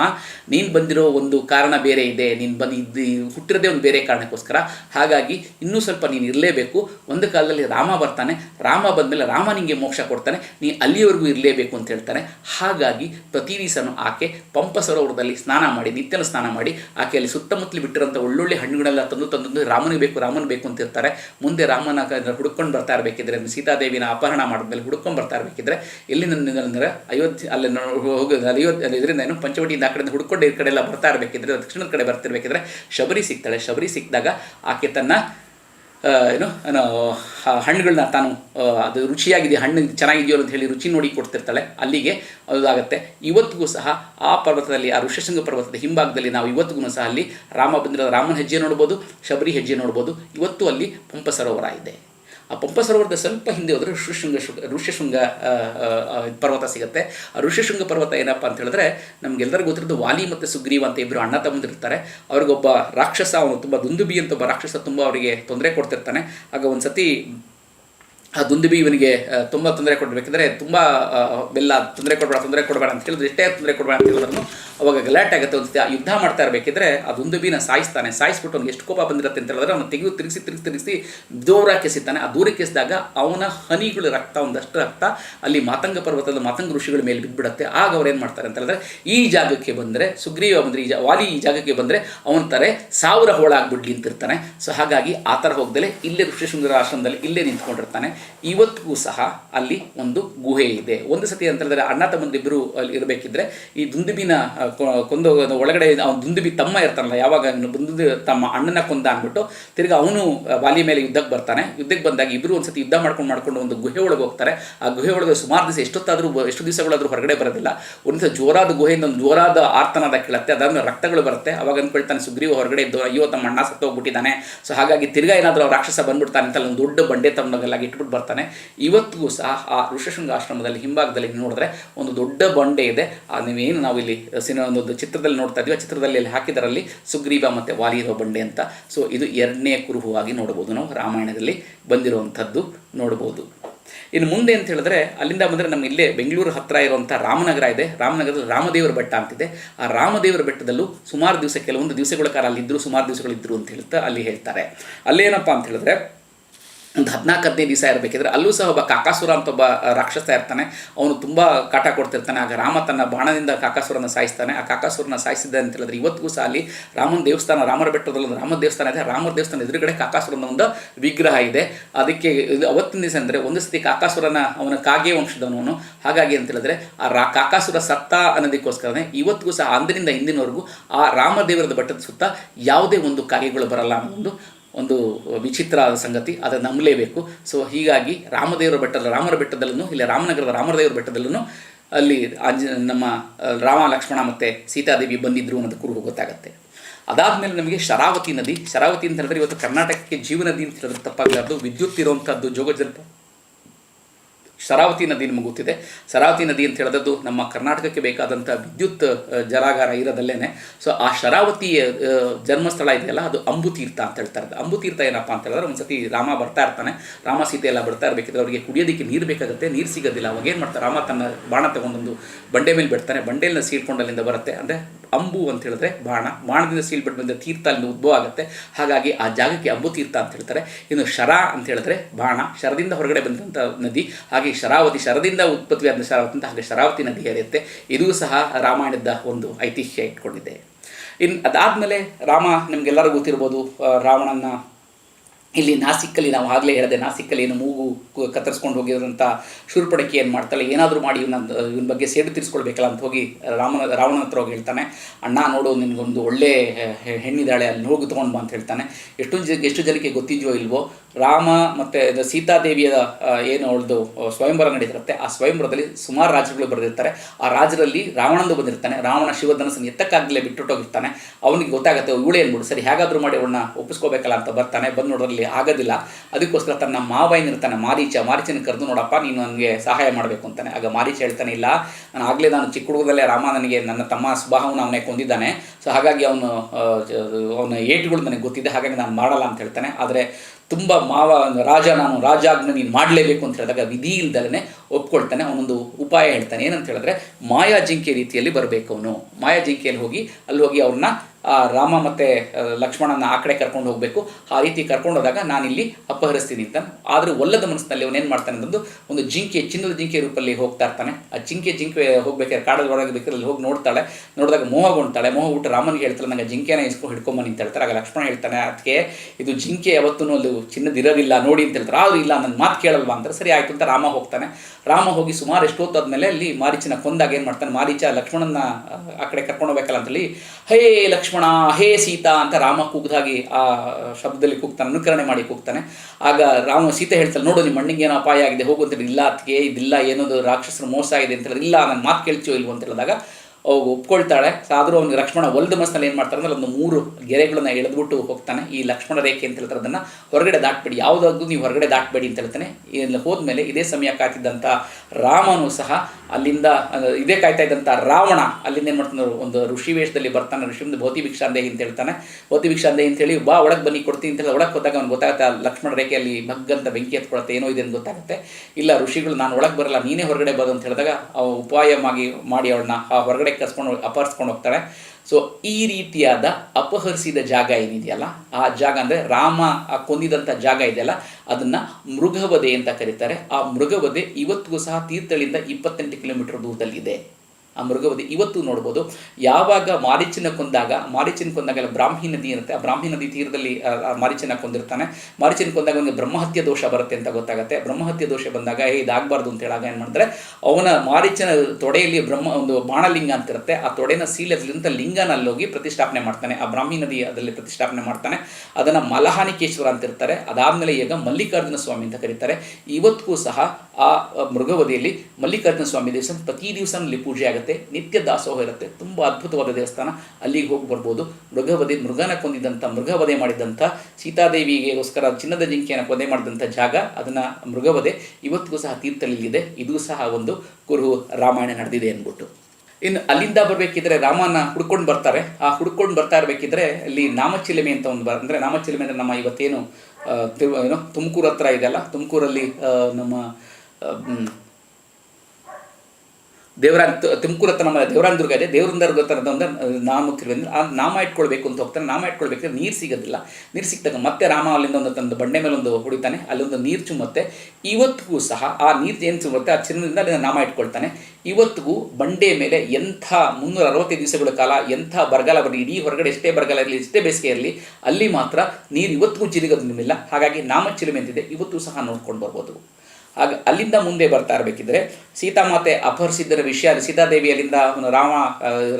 ನೀನು ಬಂದಿರೋ ಒಂದು ಕಾರಣ ಬೇರೆ ಇದೆ. ನೀನು ಬಂದು, ಇದು ಹುಟ್ಟಿರೋದೇ ಒಂದು ಬೇರೆ ಕಾರಣಕ್ಕೋಸ್ಕರ. ಹಾಗಾಗಿ ಇನ್ನೂ ಸ್ವಲ್ಪ ನೀನು ಇರಲೇಬೇಕು. ಒಂದು ಕಾಲದಲ್ಲಿ ರಾಮ ಬರ್ತಾನೆ. ರಾಮ ಬಂದಮೇಲೆ ರಾಮ ನಿಂಗೆ ಮೋಕ್ಷ ಕೊಡ್ತಾನೆ. ನೀ ಅಲ್ಲಿಯವರೆಗೂ ಇರಲೇಬೇಕು ಅಂತ ಹೇಳ್ತಾನೆ ಹಾಗಾಗಿ ಪ್ರತಿ ದಿವಸನೂ ಆಕೆ ಪಂಪ ಸರೋವರದಲ್ಲಿ ಸ್ನಾನ ಮಾಡಿ, ನಿತ್ಯನ ಸ್ನಾನ ಮಾಡಿ, ಆಕೆಯಲ್ಲಿ ಸುತ್ತಮುತ್ತಲು ಬಿಟ್ಟಿರೋಂಥ ಒಳ್ಳೊಳ್ಳೆ ಹಣ್ಣುಗಳೆಲ್ಲ ತಂದು ತಂದು ರಾಮನಿಗೆ ಬೇಕು ರಾಮನ ಬೇಕು ಅಂತ ಇರ್ತಾರೆ. ಮುಂದೆ ರಾಮನ ಹುಡುಕೊಂಡು ಬರ್ತಾ ಇರಬೇಕಿದ್ರೆ, ಸೀತಾದೇವಿನ ಅಪಹರಣ ಮಾಡಿದ್ಮೇಲೆ ಹುಡ್ಕೊಂಡು ಬರ್ತಾ ಇರಬೇಕಿದ್ರೆ ಎಲ್ಲಿ ಅಂದರೆ ಅಯೋಧ್ಯೆ, ಅಲ್ಲಿ ಹೋಗೋದು ಅಯೋಧ್ಯೆ ಇದರಿಂದ ಏನು ಪಂಚವಟಿಯಿಂದ ಆ ಕಡೆಯಿಂದ ಹುಡ್ಕೊಂಡು ಈ ಕಡೆ ಎಲ್ಲ ಬರ್ತಾ ಇರಬೇಕಿದ್ರೆ, ದಕ್ಷಿಣದ ಕಡೆ ಬರ್ತಿರ್ಬೇಕಿದ್ರೆ ಶಬರಿ ಸಿಗ್ತಾಳೆ. ಶಬರಿ ಸಿಕ್ಕಿದಾಗ ಆಕೆ ತನ್ನ ಏನು ಹಣ್ಣುಗಳನ್ನ ತಾನು ಅದು ರುಚಿಯಾಗಿದೆ, ಹಣ್ಣು ಚೆನ್ನಾಗಿದೆಯೋ ಅಂತ ಹೇಳಿ ರುಚಿ ನೋಡಿ ಕೊಡ್ತಿರ್ತಾಳೆ. ಅಲ್ಲಿಗೆ ಅದಾಗುತ್ತೆ ಇವತ್ತಿಗೂ ಸಹ ಆ ಪರ್ವತದಲ್ಲಿ, ಆ ಋಷಶೃಂಗ ಪರ್ವತದ ಹಿಂಭಾಗದಲ್ಲಿ ನಾವು ಇವತ್ತಿಗೂ ಸಹ ಅಲ್ಲಿ ರಾಮ ಬಂದಿರೋ ರಾಮನ ಹೆಜ್ಜೆ ನೋಡ್ಬೋದು, ಶಬರಿ ಹೆಜ್ಜೆ ನೋಡ್ಬೋದು. ಇವತ್ತು ಅಲ್ಲಿ ಪಂಪ ಸರೋವರ ಇದೆ. ಆ ಪಂಪ ಸರೋವರದ ಸ್ವಲ್ಪ ಹಿಂದೆ ಹೋದರೆ ಋಷಿಶೃಂಗ ಋಷಿಶೃಂಗ ಪರ್ವತ ಸಿಗುತ್ತೆ. ಆ ಋಷ್ಯಶೃಂಗ ಪರ್ವತ ಏನಪ್ಪ ಅಂತ ಹೇಳಿದ್ರೆ ನಮ್ಗೆಲ್ಲರಿಗೂ ಗೊತ್ತಿರೋದು ವಾಲಿ ಮತ್ತು ಸುಗ್ರೀವ ಅಂತ ಇಬ್ಬರು ಅಣ್ಣ ತಮ್ಮಂದಿರ್ತಾರೆ ಅವ್ರಿಗೊಬ್ಬ ರಾಕ್ಷಸ, ಅವನು ತುಂಬ ದುಂದುಬಿ ಅಂತ ಒಬ್ಬ ರಾಕ್ಷಸ ತುಂಬ ಅವರಿಗೆ ತೊಂದರೆ ಕೊಡ್ತಿರ್ತಾನೆ. ಆಗ ಒಂದು ಸತಿ ಆ ದುಂದುಬಿ ಇವನಿಗೆ ತುಂಬ ತೊಂದರೆ ಕೊಡಬೇಕಂದ್ರೆ ತುಂಬ ಬೆಲ್ಲ ತೊಂದರೆ ಕೊಡಬೇಡ ತೊಂದರೆ ಕೊಡಬೇಡ ಅಂತ ಹೇಳಿದ್ರೆ. ಇಷ್ಟೇ ತೊಂದರೆ ಕೊಡಬೇಡ ಅಂತ ಹೇಳಿದ್ರು. ಅವಾಗ ಗಲಾಟೆ ಆಗುತ್ತೆ ಒಂದು ಯುದ್ಧ ಮಾಡ್ತಾ ಇರಬೇಕಿದ್ರೆ ಆ ದುಂದುಬಿನ ಸಾಯಿಸ್ತಾನೆ. ಸಾಯಿಸ್ಬಿಟ್ಟು ಅವ್ನಿಗೆ ಎಷ್ಟು ಕೋಪ ಬಂದಿರುತ್ತೆ ಅಂತ ಹೇಳಿದ್ರೆ ಅವನು ತೆಗೆದು ತಿರುಗಿಸಿ ತಿರುಗಿಸಿ ತಿರುಗಿಸಿ ದೂರಕ್ಕೆ ಎಸಿತಾನೆ ಆ ದೂರಕ್ಕೆ ಎಸಿದಾಗ ಅವನ ಹನಿಗಳು ರಕ್ತ, ಒಂದಷ್ಟು ರಕ್ತ ಅಲ್ಲಿ ಮಾತಂಗ ಪರ್ವತದ ಮಾತಂಗ ಋಷಿಗಳ ಮೇಲೆ ಬಿದ್ದುಬಿಡುತ್ತೆ ಆಗ ಅವ್ರು ಏನು ಮಾಡ್ತಾರೆ ಅಂತ ಹೇಳಿದ್ರೆ ಈ ಜಾಗಕ್ಕೆ ಬಂದರೆ, ಸುಗ್ರೀವ ಬಂದರೆ, ಈ ವಾಲಿ ಈ ಜಾಗಕ್ಕೆ ಬಂದರೆ ಅವನ ತಾರೆ ಸಾವಿರ ಹೋಳಾಗ್ಬಿಡ್ಲಿ ಅಂತಿರ್ತಾನೆ ಸೊ ಹಾಗಾಗಿ ಆ ಥರ ಹೋಗ್ದಲೆ ಇಲ್ಲೇ ಋಷಿಶೃಂಗರ ಆಶ್ರಮದಲ್ಲಿ ಇಲ್ಲೇ ನಿಂತ್ಕೊಂಡಿರ್ತಾನೆ. ಇವತ್ತಿಗೂ ಸಹ ಅಲ್ಲಿ ಒಂದು ಗುಹೆ ಇದೆ. ಒಂದು ಸತಿ ಅಂತ ಹೇಳಿದ್ರೆ ಅಣ್ಣ ತಮ್ಮಂದಿಬ್ಬರು ಅಲ್ಲಿ ಇರಬೇಕಿದ್ರೆ ಈ ದುಂದುಬಿನ ಕೊಂದು ಒಳಗಡೆ ಅವನು ದುಂದುಬಿ ತಮ್ಮ ಇರ್ತಾನಲ್ಲ, ಯಾವಾಗ ಬಂದು ತಮ್ಮ ಅಣ್ಣನ ಕೊಂದ ಅಂದ್ಬಿಟ್ಟು ತಿರ್ಗಿ ಅವನು ವಾಲಿ ಮೇಲೆ ಯುದ್ಧಕ್ಕೆ ಬರ್ತಾನೆ. ಯುದ್ಧಕ್ಕೆ ಬಂದಾಗ ಇಬ್ಬರು ಒಂದ್ಸತಿ ಯುದ್ಧ ಮಾಡ್ಕೊಂಡು ಮಾಡ್ಕೊಂಡು ಒಂದು ಗುಹೆ ಒಳಗೆ ಹೋಗ್ತಾರೆ. ಆ ಗುಹೆ ಒಳಗೆ ಸುಮಾರು ದಿವಸ ಎಷ್ಟೊತ್ತಾದರೂ ಎಷ್ಟು ದಿವಸಗಳಾದರೂ ಹೊರಗಡೆ ಬರೋದಿಲ್ಲ. ಒಂದು ಜೋರಾದ ಗುಹೆಯಿಂದ ಒಂದು ಜೋರಾದ ಆರ್ತನಾದ ಕೇಳುತ್ತೆ. ಅದಾದ್ಮೇಲೆ ರಕ್ತಗಳು ಬರುತ್ತೆ. ಅವಾಗ ಅಂದ್ಕೊಳ್ತಾನೆ ಸುಗ್ರೀವ ಹೊರಗಡೆ ಇದ್ದು, ಅಯ್ಯೋ, ತಮ್ಮ ಅಣ್ಣ ಸತ್ತೋಗ್ಬಿಟ್ಟಿದ್ದಾನೆ. ಸೊ ಹಾಗಾಗಿ ತಿರ್ಗಾ ಏನಾದರೂ ರಾಕ್ಷಸ ಬಂದ್ಬಿಡ್ತಾನೆ ಅಂತ ಒಂದು ದೊಡ್ಡ ಬಂಡೆ ತಮ್ಮನೆಲ್ಲ ಇಟ್ಬಿಟ್ಟು ಬರ್ತಾನೆ. ಇವತ್ತಿಗೂ ಸಹ ಆ ಋಷಶೃಂಗ ಆಶ್ರಮದಲ್ಲಿ ಹಿಂಭಾಗದಲ್ಲಿ ನೋಡಿದ್ರೆ ಒಂದು ದೊಡ್ಡ ಬಂಡೆ ಇದೆ. ಆ, ನೀವೇನು ನಾವು ಒಂದು ಚಿತ್ರದಲ್ಲಿ ನೋಡ್ತಾ ಇದ್ದೀವಿ. ಚಿತ್ರದಲ್ಲಿ ಅಲ್ಲಿ ಹಾಕಿದರಲ್ಲಿ ಸುಗ್ರೀವ ಮತ್ತು ವಾಲಿರೋ ಬಂಡೆ ಅಂತ. ಸೊ ಇದು ಎರಡನೇ ಕುರುಹುವಾಗಿ ನೋಡ್ಬೋದು ನಾವು. ರಾಮಾಯಣದಲ್ಲಿ ಬಂದಿರುವಂಥದ್ದು ನೋಡ್ಬೋದು ಇನ್ನು ಮುಂದೆ ಅಂತ ಹೇಳಿದ್ರೆ, ಅಲ್ಲಿಂದ ಬಂದರೆ ನಮ್ಮ ಇಲ್ಲೇ ಬೆಂಗಳೂರು ಹತ್ತಿರ ಇರುವಂಥ ರಾಮನಗರ ಇದೆ. ರಾಮನಗರದಲ್ಲಿ ರಾಮದೇವರ ಬೆಟ್ಟ ಅಂತಿದೆ. ಆ ರಾಮದೇವರ ಬೆಟ್ಟದಲ್ಲೂ ಸುಮಾರು ದಿವಸ, ಕೆಲವೊಂದು ದಿವಸಗಳ ಕಾಲ ಅಲ್ಲಿದ್ದರು ಸುಮಾರು ದಿವಸಗಳಿದ್ದರು ಅಂತ ಹೇಳ್ತಾ ಅಲ್ಲಿ ಹೇಳ್ತಾರೆ. ಅಲ್ಲೇನಪ್ಪ ಅಂತ ಹೇಳಿದ್ರೆ ಒಂದು ಹದಿನಾಲ್ಕು ಹದಿನೈದು ದಿವಸ ಇರಬೇಕಿದ್ರೆ ಅಲ್ಲೂ ಸಹ ಒಬ್ಬ ಕಾಕಾಸುರ ಅಂತ ಒಬ್ಬ ರಾಕ್ಷಸ ಇರ್ತಾನೆ. ಅವನು ತುಂಬ ಕಾಟ ಕೊಡ್ತಿರ್ತಾನೆ. ಆಗ ರಾಮ ತನ್ನ ಬಾಣದಿಂದ ಕಾಕಾಸುರನ ಸಾಯಿಸ್ತಾನೆ. ಆ ಕಾಕಾಸುರನ ಸಾಯಿಸಿದ್ದೆ ಅಂತ ಹೇಳಿದ್ರೆ ಇವತ್ತಿಗೂ ಸಹ ಅಲ್ಲಿ ರಾಮನ ದೇವಸ್ಥಾನ, ರಾಮರ ಬೆಟ್ಟದಲ್ಲಿ ಒಂದು ರಾಮ ದೇವಸ್ಥಾನ ಇದೆ. ರಾಮರ ದೇವಸ್ಥಾನ ಎದುರುಗಡೆ ಕಾಕಾಸುರನ ಒಂದು ವಿಗ್ರಹ ಇದೆ. ಅದಕ್ಕೆ ಅವತ್ತಿನ ದಿವಸ ಅಂದರೆ ಒಂದು ಸತಿ ಕಾಕಾಸುರನ ಅವನ ಕಾಗೆ ವಂಶದವನು ಹಾಗಾಗಿ ಅಂತ ಹೇಳಿದ್ರೆ ಆ ರಾ, ಕಾಕಾಸುರ ಸತ್ತ ಅನ್ನೋದಕ್ಕೋಸ್ಕರನೇ ಇವತ್ತಿಗೂ ಸಹ ಅಂದಿನಿಂದ ಹಿಂದಿನವರೆಗೂ ಆ ರಾಮದೇವರದ ಬೆಟ್ಟದ ಸುತ್ತ ಯಾವುದೇ ಒಂದು ಕಾಗೆಗಳು ಬರಲ್ಲ ಅನ್ನೋ ಒಂದು ಒಂದು ವಿಚಿತ್ರ ಸಂಗತಿ ಅದನ್ನು ನಂಬಲೇಬೇಕು. ಸೊ ಹೀಗಾಗಿ ರಾಮದೇವರ ಬೆಟ್ಟದ, ರಾಮರ ಬೆಟ್ಟದಲ್ಲೂ, ಇಲ್ಲ ರಾಮನಗರದ ರಾಮದೇವರ ಬೆಟ್ಟದಲ್ಲೂ ಅಲ್ಲಿ ನಮ್ಮ ರಾಮ, ಲಕ್ಷ್ಮಣ ಮತ್ತು ಸೀತಾದೇವಿ ಬಂದಿದ್ರು ಅನ್ನೋದು ಕುರುಹು ಗೊತ್ತಾಗುತ್ತೆ. ಅದಾದಮೇಲೆ ನಮಗೆ ಶರಾವತಿ ನದಿ, ಶರಾವತಿ ಅಂತ ಹೇಳಿದ್ರೆ ಇವತ್ತು ಕರ್ನಾಟಕಕ್ಕೆ ಜೀವನದಿ ಅಂತ ಹೇಳಿದ್ರೆ ತಪ್ಪಾಗಲಾರ್ದು, ವಿದ್ಯುತ್ ಇರುವಂಥದ್ದು ಜೋಗ ಜಲಪಾತ. ಶರಾವತಿ ನದಿ ನಿಮಗೆ ಗೊತ್ತಿದೆ. ಶರಾವತಿ ನದಿ ಅಂತ ಹೇಳಿದದ್ದು ನಮ್ಮ ಕರ್ನಾಟಕಕ್ಕೆ ಬೇಕಾದಂಥ ವಿದ್ಯುತ್ ಜಲಾಗಾರ ಇರೋದಲ್ಲೇ ಸೊ ಆ ಶರಾವತಿಯ ಜನ್ಮಸ್ಥಳ ಇದೆಯಲ್ಲ, ಅದು ಅಂಬುತೀರ್ಥ ಅಂತ ಹೇಳ್ತಾರೆ. ಅಂಬುತೀರ್ಥ ಏನಪ್ಪ ಅಂತ ಹೇಳಿದ್ರೆ ಒಂದು ಸತಿ ರಾಮ ಬರ್ತಾ ಇರ್ತಾನೆ. ರಾಮ ಸೀತೆ ಎಲ್ಲ ಬರ್ತಾ ಇರಬೇಕಿದ್ರೆ ಅವರಿಗೆ ಕುಡಿಯೋದಕ್ಕೆ ನೀರು ಬೇಕಾಗುತ್ತೆ. ನೀರು ಸಿಗೋದಿಲ್ಲ. ಅವಾಗ ಏನು ಮಾಡ್ತಾರೆ? ರಾಮ ತನ್ನ ಬಾಣ ತಗೊಂಡೊಂದು ಬಂಡೆ ಮೇಲೆ ಬಿಡ್ತಾನೆ. ಬಂಡೆಯಲ್ಲಿ ಸೀಳ್ಕೊಂಡು ಅಲ್ಲಿಂದ ಬರುತ್ತೆ. ಅಂದರೆ ಅಂಬು ಅಂತ ಹೇಳಿದ್ರೆ ಬಾಣ. ಬಾಣದಿಂದ ಸೀಳ್ಬಿಟ್ಟು ಬಂದ ತೀರ್ಥ ಅಲ್ಲಿ ಉದ್ಭವ ಆಗುತ್ತೆ. ಹಾಗಾಗಿ ಆ ಜಾಗಕ್ಕೆ ಅಂಬು ತೀರ್ಥ ಅಂತ ಹೇಳ್ತಾರೆ. ಇನ್ನು ಶರ ಅಂತ ಹೇಳಿದ್ರೆ ಬಾಣ. ಶರದಿಂದ ಹೊರಗಡೆ ಬಂದಂಥ ನದಿ. ಹಾಗೆ ಶರಾವತಿ ಶರದಿಂದ ಉತ್ಪತ್ತಿಯಾದ ಶರಾವತಿ ಅಂತ ಹಾಗೆ ಶರಾವತಿ ನದಿ ಹರಿಯುತ್ತೆ. ಇದು ಸಹ ರಾಮಾಯಣದ ಒಂದು ಐತಿಹ್ಯ ಇಟ್ಕೊಂಡಿದೆ. ಇನ್ನು ಅದಾದಮೇಲೆ ರಾಮ ನಿಮಗೆಲ್ಲರಿಗೂ ಗೊತ್ತಿರ್ಬೋದು ರಾವಣನ ಇಲ್ಲಿ ನಾಸಿಕ್ಕಲ್ಲಿ ನಾವು ಆಗಲೇ ಹೇಳಿದೆ ನಾಸಿಕ್ಕಲ್ಲಿ ಏನು ಮೂಗು ಕತ್ತರಿಸ್ಕೊಂಡು ಹೋಗಿರೋಂಥ ಶೂರ್ಪಡಕಿ ಏನು ಮಾಡ್ತಾಳೆ, ಏನಾದರೂ ಮಾಡಿ ಇವನ ಇವನ ಬಗ್ಗೆ ಸೇಡು ತೀರಿಸ್ಕೊಳ್ಬೇಕಲ್ಲ ಅಂತ ಹೋಗಿ ರಾಮನ, ರಾವಣನ ಹತ್ರ ಹೋಗಿ ಹೇಳ್ತಾನೆ. ಅಣ್ಣ, ನೋಡು, ನಿನಗೊಂದು ಒಳ್ಳೆ ಹೆಣ್ಣಿದ್ದಾಳೆ, ಅಲ್ಲಿ ಹೋಗಿ ತೊಗೊಂಡು ಬಾ ಅಂತ ಹೇಳ್ತಾನೆ. ಎಷ್ಟು ಜ, ಎಷ್ಟು ಜನಕ್ಕೆ ಗೊತ್ತಿದೆಯೋ ಇಲ್ವೋ, ರಾಮ ಮತ್ತು ಸೀತಾದೇವಿಯ ಏನು ಅವಳದು ಸ್ವಯಂವರ ನಡೀತಿರುತ್ತೆ ಆ ಸ್ವಯಂವರದಲ್ಲಿ ಸುಮಾರು ರಾಜರುಗಳು ಬರೆದಿರ್ತಾರೆ. ಆ ರಾಜರಲ್ಲಿ ರಾವಣಂದು ಬಂದಿರ್ತಾನೆ. ರಾವಣ ಶಿವಧನಸ್ಸನ್ನು ಎತ್ತಕ್ಕಾಗಲೇ ಬಿಟ್ಟುಟ್ಟೋಗಿರ್ತಾನೆ ಅವನಿಗೆ ಗೊತ್ತಾಗುತ್ತೆ, ಇವಳೇ ಬಿಡು ಸರಿ, ಹೇಗಾದರೂ ಮಾಡಿ ಅವಳನ್ನ ಒಪ್ಪಿಸ್ಕೋಬೇಕಲ್ಲ ಅಂತ ಬರ್ತಾನೆ. ಬಂದು ನೋಡೋದ್ರಲ್ಲಿ ಆಗೋದಿಲ್ಲ. ಅದಕ್ಕೋಸ್ಕರ ತನ್ನ ಮಾವ ಏನಿರ್ತಾನೆ ಮಾರೀಚ ಮಾರೀಚನ ಕರೆದು, ನೋಡಪ್ಪ, ನೀನು ನನಗೆ ಸಹಾಯ ಮಾಡಬೇಕು ಅಂತಾನೆ. ಆಗ ಮಾರೀಚ ಹೇಳ್ತಾನೆ, ಇಲ್ಲ, ನಾನು ಆಗಲೇ ನಾನು ಚಿಕ್ಕ ಹುಡುಗದಲ್ಲೇ ರಾಮ ನನಗೆ ನನ್ನ ತಮ್ಮ ಸ್ವಭಾವನ ಅವನೇ ಕೊಂದಿದ್ದಾನೆ. ಸೊ ಹಾಗಾಗಿ ಅವನು ಅವನ ಏಟುಗಳು ನನಗೆ ಗೊತ್ತಿದೆ, ಹಾಗಾಗಿ ನಾನು ಮಾಡಲ್ಲ ಅಂತ ಹೇಳ್ತಾನೆ. ಆದರೆ ತುಂಬ ಮಾವ, ರಾಜ, ನಾನು ರಾಜಾಜ್ಞೆ ನೀನು ಮಾಡಲೇಬೇಕು ಅಂತ ಹೇಳಿದಾಗ ವಿಧಿ ಇಲ್ದಲೇ ಒಪ್ಕೊಳ್ತಾನೆ. ಅವನೊಂದು ಉಪಾಯ ಹೇಳ್ತಾನೆ. ಏನಂತ ಹೇಳಿದ್ರೆ, ಮಾಯಾ ಜಿಂಕೆ ರೀತಿಯಲ್ಲಿ ಬರಬೇಕು ಅವನು. ಮಾಯಾ ಜಿಂಕೆಯಲ್ಲಿ ಹೋಗಿ, ಅಲ್ಲಿ ಹೋಗಿ ಅವ್ರನ್ನ ರಾಮ ಮತ್ತು ಲಕ್ಷ್ಮಣನ ಆ ಕಡೆ ಕರ್ಕೊಂಡು ಹೋಗಬೇಕು. ಆ ರೀತಿ ಕರ್ಕೊಂಡು ಹೋದಾಗ ನಾನಿಲ್ಲಿ ಅಪಹರಿಸ್ತೀನಿ ಅಂತ. ಆದರೆ ಒಲ್ಲದ ಮನಸ್ಸಿನಲ್ಲಿ ಅವನೇನು ಮಾಡ್ತಾನೆ ಅಂತಂದು ಒಂದು ಜಿಂಕೆ ಚಿನ್ನದ ಜಿಂಕೆ ರೂಪಲ್ಲಿ ಹೋಗ್ತಾ ಇರ್ತಾನೆ. ಆ ಜಿಂಕೆ ಜಿಂಕೆ ಹೋಗ್ಬೇಕಾದ್ರೆ ಕಾಡಲ್ ಒಳಗೆ ಬೇಕಾದ್ರೆ ಅಲ್ಲಿ ಹೋಗಿ ನೋಡ್ತಾಳೆ. ನೋಡಿದಾಗ ಮೋಹಗೊಂಡ್ತಾಳೆ ಮೋಹ ಬಿಟ್ಟು ರಾಮನಿಗೆ ಹೇಳ್ತಾರೆ ನನಗೆ ಜಿಂಕೆನ ಇಸ್ಕೊಂಡು ಹಿಡ್ಕೊಂಬನಿ ಅಂತ ಹೇಳ್ತಾರೆ. ಆಗ ಲಕ್ಷ್ಮಣ ಹೇಳ್ತಾನೆ ಅದಕ್ಕೆ ಇದು ಜಿಂಕೆ ಯಾವತ್ತೂ ಅಲ್ಲಿ ಚಿನ್ನದಿರೋದಿಲ್ಲ ನೋಡಿ ಅಂತ ಹೇಳ್ತಾರೆ. ಆದ್ರೂ ಇಲ್ಲ ನನ್ನ ಮಾತು ಕೇಳಲ್ವಾ ಅಂತಾರೆ. ಸರಿ ಆಯ್ತು ಅಂತ ರಾಮ ಹೋಗ್ತಾನೆ. ರಾಮ ಹೋಗಿ ಸುಮಾರು ಎಷ್ಟೊತ್ತಾದ್ಮೇಲೆ ಅಲ್ಲಿ ಮಾರೀಚನ ಕೊಂದಾಗ ಏನು ಮಾಡ್ತಾನೆ ಮಾರೀಚ ಲಕ್ಷ್ಮಣನ ಆ, ಆ ಕಡೆ ಕರ್ಕೊಂಡು ಹೋಗ್ಬೇಕಲ್ಲ ಅಂತೇಳಿ ಹೇ ಲಕ್ಷ್ಮಣ ಹೇ ಸೀತಾ ಅಂತ ರಾಮ ಕೂಗ್ದಾಗಿ ಆ ಶಬ್ದದಲ್ಲಿ ಕೂಗ್ತಾನೆ, ಅನುಕರಣೆ ಮಾಡಿ ಕೂಗ್ತಾನೆ. ಆಗ ರಾಮ ಸೀತೆ ಹೇಳ್ತಾಳೆ ನೋಡು ನಿಮ್ಮ ಮಣ್ಣಿಗೆ ಏನೋ ಅಪಾಯ ಆಗಿದೆ, ಹೋಗು ಅಂತೇಳಿ ಇಲ್ಲ ಅದಕ್ಕೆ ಇದಿಲ್ಲ, ಏನೋದು ರಾಕ್ಷಸರು ಮೋಸ ಆಗಿದೆ ಅಂತ ಇಲ್ಲ, ನನ್ನ ಮಾತು ಕೇಳ್ತೀವೋ ಇಲ್ವೋ ಅಂತ ಹೇಳಿದಾಗ ಅವು ಒಪ್ಕೊಳ್ತಾಳೆ. ಆದರೂ ಅವನಿಗೆ ಲಕ್ಷ್ಮಣ ಒಲ್ದ ಮನಸ್ಸಿನಲ್ಲಿ ಏನು ಮಾಡ್ತಾರೆ ಅಂದ್ರೆ ಒಂದು ಮೂರು ಗೆರೆಗಳನ್ನ ಎಳೆದ್ಬಿಟ್ಟು ಹೋಗ್ತಾನೆ. ಈ ಲಕ್ಷ್ಮಣ ರೇಖೆ ಅಂತ ಹೇಳ್ತಾರೆ, ಅದನ್ನು ಹೊರಗಡೆ ದಾಟಬೇಡಿ. ಯಾವುದಾದ್ರು ನೀವು ಹೊರಗಡೆ ದಾಟಬೇಡಿ ಅಂತ ಹೇಳ್ತಾನೆ. ಇಲ್ಲಿ ಹೋದ್ಮೇಲೆ ಇದೇ ಸಮಯ ಕಾತಿದ್ದಂಥ ರಾಮನು ಸಹ ಅಲ್ಲಿಂದ ಇದೇ ಕಾಯ್ತಾ ಇದ್ದಂಥ ರಾವಣ ಅಲ್ಲಿಂದ ಏನು ಮಾಡ್ತಾನೆ ಒಂದು ಋಷಿ ವೇಷದಲ್ಲಿ ಬರ್ತಾನೆ, ಋಷಿ ಮುಂದೆ ಭೌತಿ ಭಿಕ್ಷಾಂದೇಹಿ ಅಂತ ಹೇಳ್ತಾನೆ. ಭೌತಿ ಭಿಕ್ಷಾಂದೇಹಿ ಅಂತ ಹೇಳಿ, ಬಾ ಒಳಗೆ ಬನ್ನಿ, ಕೊಡ್ತೀನಿ ಅಂತ ಹೇಳಿ, ಒಳಗೆ ಹೋದಾಗ ಅವ್ನು ಗೊತ್ತಾಗುತ್ತೆ ಲಕ್ಷ್ಮಣ ರೇಖೆಯಲ್ಲಿ ಮಗ್ಗಂತ ಬೆಂಕಿ ಹತ್ಕೊಳತ್ತೆ, ಏನೋ ಇದೆ ಅಂತ ಗೊತ್ತಾಗುತ್ತೆ. ಇಲ್ಲ ಋಷಿಗಳು, ನಾನು ಒಳಗೆ ಬರಲ್ಲ, ನೀನೇ ಹೊರಗಡೆ ಬರೋದು ಅಂತ ಹೇಳಿದಾಗ ಅವ ಉಪಾಯವಾಗಿ ಮಾಡಿ ಅವಳನ್ನ, ಆ ಹೊರಗಡೆ ಕರ್ಸ್ಕೊಂಡು, ಅಪಹರಿಸ್ಕೊಂಡು ಹೋಗ್ತಾಳೆ. ಸೊ ಈ ರೀತಿಯಾದ ಅಪಹರಿಸಿದ ಜಾಗ ಏನಿದೆಯಲ್ಲ, ಆ ಜಾಗ ಅಂದರೆ ರಾಮ ಆ ಕೊಂದಿದಂಥ ಜಾಗ ಇದೆಯಲ್ಲ, ಅದನ್ನು ಮೃಗವಧೆ ಅಂತ ಕರೀತಾರೆ. ಆ ಮೃಗವಧೆ ಇವತ್ತಿಗೂ ಸಹ ತೀರ್ಥಳಿಂದ ಇಪ್ಪತ್ತೆಂಟು ಕಿಲೋಮೀಟರ್ ದೂರದಲ್ಲಿದೆ. ಆ ಮೃಗವಧೆ ಇವತ್ತು ನೋಡ್ಬೋದು, ಯಾವಾಗ ಮಾರೀಚನ ಕೊಂದಾಗ ಮಾರೀಚನ ಕೊಂದಾಗ ಬ್ರಾಹ್ಮಿ ನದಿ ಇರುತ್ತೆ. ಆ ಬ್ರಾಹ್ಮಿ ನದಿ ತೀರದಲ್ಲಿ ಮಾರೀಚನ ಕೊಂದಿರ್ತಾನೆ. ಮಾರೀಚನ ಕೊಂದಾಗ ಒಂದು ಬ್ರಹ್ಮಹತ್ಯೆ ದೋಷ ಬರುತ್ತೆ ಅಂತ ಗೊತ್ತಾಗುತ್ತೆ. ಬ್ರಹ್ಮಹತ್ಯೆ ದೋಷ ಬಂದಾಗ ಏ ಇದಾಗಬಾರ್ದು ಅಂತ ಹೇಳಾಗ ಏನು ಮಾಡ್ತಾರೆ, ಅವನ ಮಾರೀಚನ ತೊಡೆಯಲ್ಲಿ ಬ್ರಹ್ಮ, ಒಂದು ಬಾಣಲಿಂಗ ಅಂತ ಇರುತ್ತೆ. ಆ ತೊಡೆನ ಸೀಲದ್ಲಿಂತ ಲಿಂಗನ ಅಲ್ಲೋಗಿ ಪ್ರತಿಷ್ಠಾಪನೆ ಮಾಡ್ತಾನೆ. ಆ ಬ್ರಾಹ್ಮಿ ನದಿ ಅದರಲ್ಲಿ ಪ್ರತಿಷ್ಠಾಪನೆ ಮಾಡ್ತಾನೆ. ಅದನ್ನು ಮಲಹಾನಿಕೇಶ್ವರ ಅಂತ ಇರ್ತಾರೆ. ಅದಾದಮೇಲೆ ಈಗ ಮಲ್ಲಿಕಾರ್ಜುನ ಸ್ವಾಮಿ ಅಂತ ಕರೀತಾರೆ. ಇವತ್ತಿಗೂ ಸಹ ಆ ಮೃಗವಧಿಯಲ್ಲಿ ಮಲ್ಲಿಕಾರ್ಜುನ ಸ್ವಾಮಿ ದೇವಸ್ಥಾನ ಪ್ರತಿ ದಿವಸ ಪೂಜೆ ಆಗುತ್ತೆ. ನಿತ್ಯ ದಾಸೋಹ ಇರುತ್ತೆ. ತುಂಬ ಅದ್ಭುತವಾದ ದೇವಸ್ಥಾನ. ಅಲ್ಲಿಗೆ ಹೋಗಿ ಬರ್ಬೋದು. ಮೃಗವಧೆ, ಮೃಗನ ಕೊಂದಿದ್ದಂಥ ಮೃಗವಧೆ ಮಾಡಿದಂಥ ಸೀತಾದೇವಿಗೋಸ್ಕರ ಚಿನ್ನದ ಜಿಂಕೆಯನ್ನು ಕೊನೆ ಮಾಡಿದಂಥ ಜಾಗ, ಅದನ್ನು ಮೃಗವಧೆ. ಇವತ್ತಿಗೂ ಸಹ ತೀರ್ಥಲ್ಲಿದೆ ಇದು ಸಹ ಒಂದು ಕುರು ರಾಮಾಯಣ ನಡೆದಿದೆ ಅಂದ್ಬಿಟ್ಟು. ಇನ್ನು ಅಲ್ಲಿಂದ ಬರಬೇಕಿದ್ರೆ ರಾಮನ ಹುಡ್ಕೊಂಡು ಬರ್ತಾರೆ. ಆ ಹುಡ್ಕೊಂಡು ಬರ್ತಾ ಇರಬೇಕಿದ್ರೆ ಅಲ್ಲಿ ನಾಮಚಿಲುಮೆ ಅಂತ ಒಂದು ಬ, ಅಂದರೆ ನಾಮಚಿಲಮೆ ಅಂದರೆ ನಮ್ಮ ಇವತ್ತೇನು ತಿರು, ಏನು ತುಮಕೂರು ಹತ್ರ ಇದೆಯಲ್ಲ? ತುಮಕೂರಲ್ಲಿ ನಮ್ಮ ದೇವರಾಜ ತುಮಕೂರು ಹತ್ರ ನಮ್ಮ ದೇವರಾಜ ದುರ್ಗ ಇದೆ, ದೇವರಿಂದ ದುರ್ಗ ಒಂದು ನಾಮ ತಿರುವೆಂದ್ರೆ ಆ ನಾಮ ಇಟ್ಕೊಳ್ಬೇಕು ಅಂತ ಹೋಗ್ತಾನೆ, ನಾಮ ಇಟ್ಕೊಳ್ಬೇಕಾದ್ರೆ ನೀರು ಸಿಗೋದಿಲ್ಲ. ನೀರು ಸಿಕ್ತಾಗ ಮತ್ತೆ ರಾಮ ಅಲ್ಲಿಂದ ಒಂದು ತಂದು ಬಂಡೆ ಮೇಲೆ ಒಂದು ಹೊಡಿತಾನೆ, ಅಲ್ಲೊಂದು ನೀರು ಚುಮ್ಮತ್ತೆ. ಇವತ್ತಿಗೂ ಸಹ ಆ ನೀರು ಏನು ಚುಮ್ಮತ್ತೆ, ಆ ಚಿನ್ನದಿಂದ ಅಲ್ಲಿ ನಾಮ ಇಟ್ಕೊಳ್ತಾನೆ. ಇವತ್ತಿಗೂ ಬಂಡೆ ಮೇಲೆ ಎಂಥ ಮುನ್ನೂರ ಅರವತ್ತೈದು ದಿವಸಗಳ ಕಾಲ, ಎಂಥ ಬರಗಾಲ ಬರಲಿ, ಇಡೀ ಹೊರಗಡೆ ಎಷ್ಟೇ ಬರಗಾಲ ಇರಲಿ, ಎಷ್ಟೇ ಬೇಸಿಗೆ ಇರಲಿ, ಅಲ್ಲಿ ಮಾತ್ರ ನೀರು ಇವತ್ತಿಗೂ ನಿಮ್ಮಿಲ್ಲ. ಹಾಗಾಗಿ ನಾಮ ಚಿಲುಮೆ ಅಂತಿದೆ, ಇವತ್ತು ಸಹ ನೋಡ್ಕೊಂಡು ಬರ್ಬೋದು. ಆಗ ಅಲ್ಲಿಂದ ಮುಂದೆ ಬರ್ತಾ ಇರಬೇಕಿದ್ರೆ ಸೀತಾಮಾತೆ ಅಪಹರಿಸಿದ್ದರ ವಿಷಯ ಸೀತಾದೇವಿ ಅಲ್ಲಿಂದ ಅವನು ರಾಮ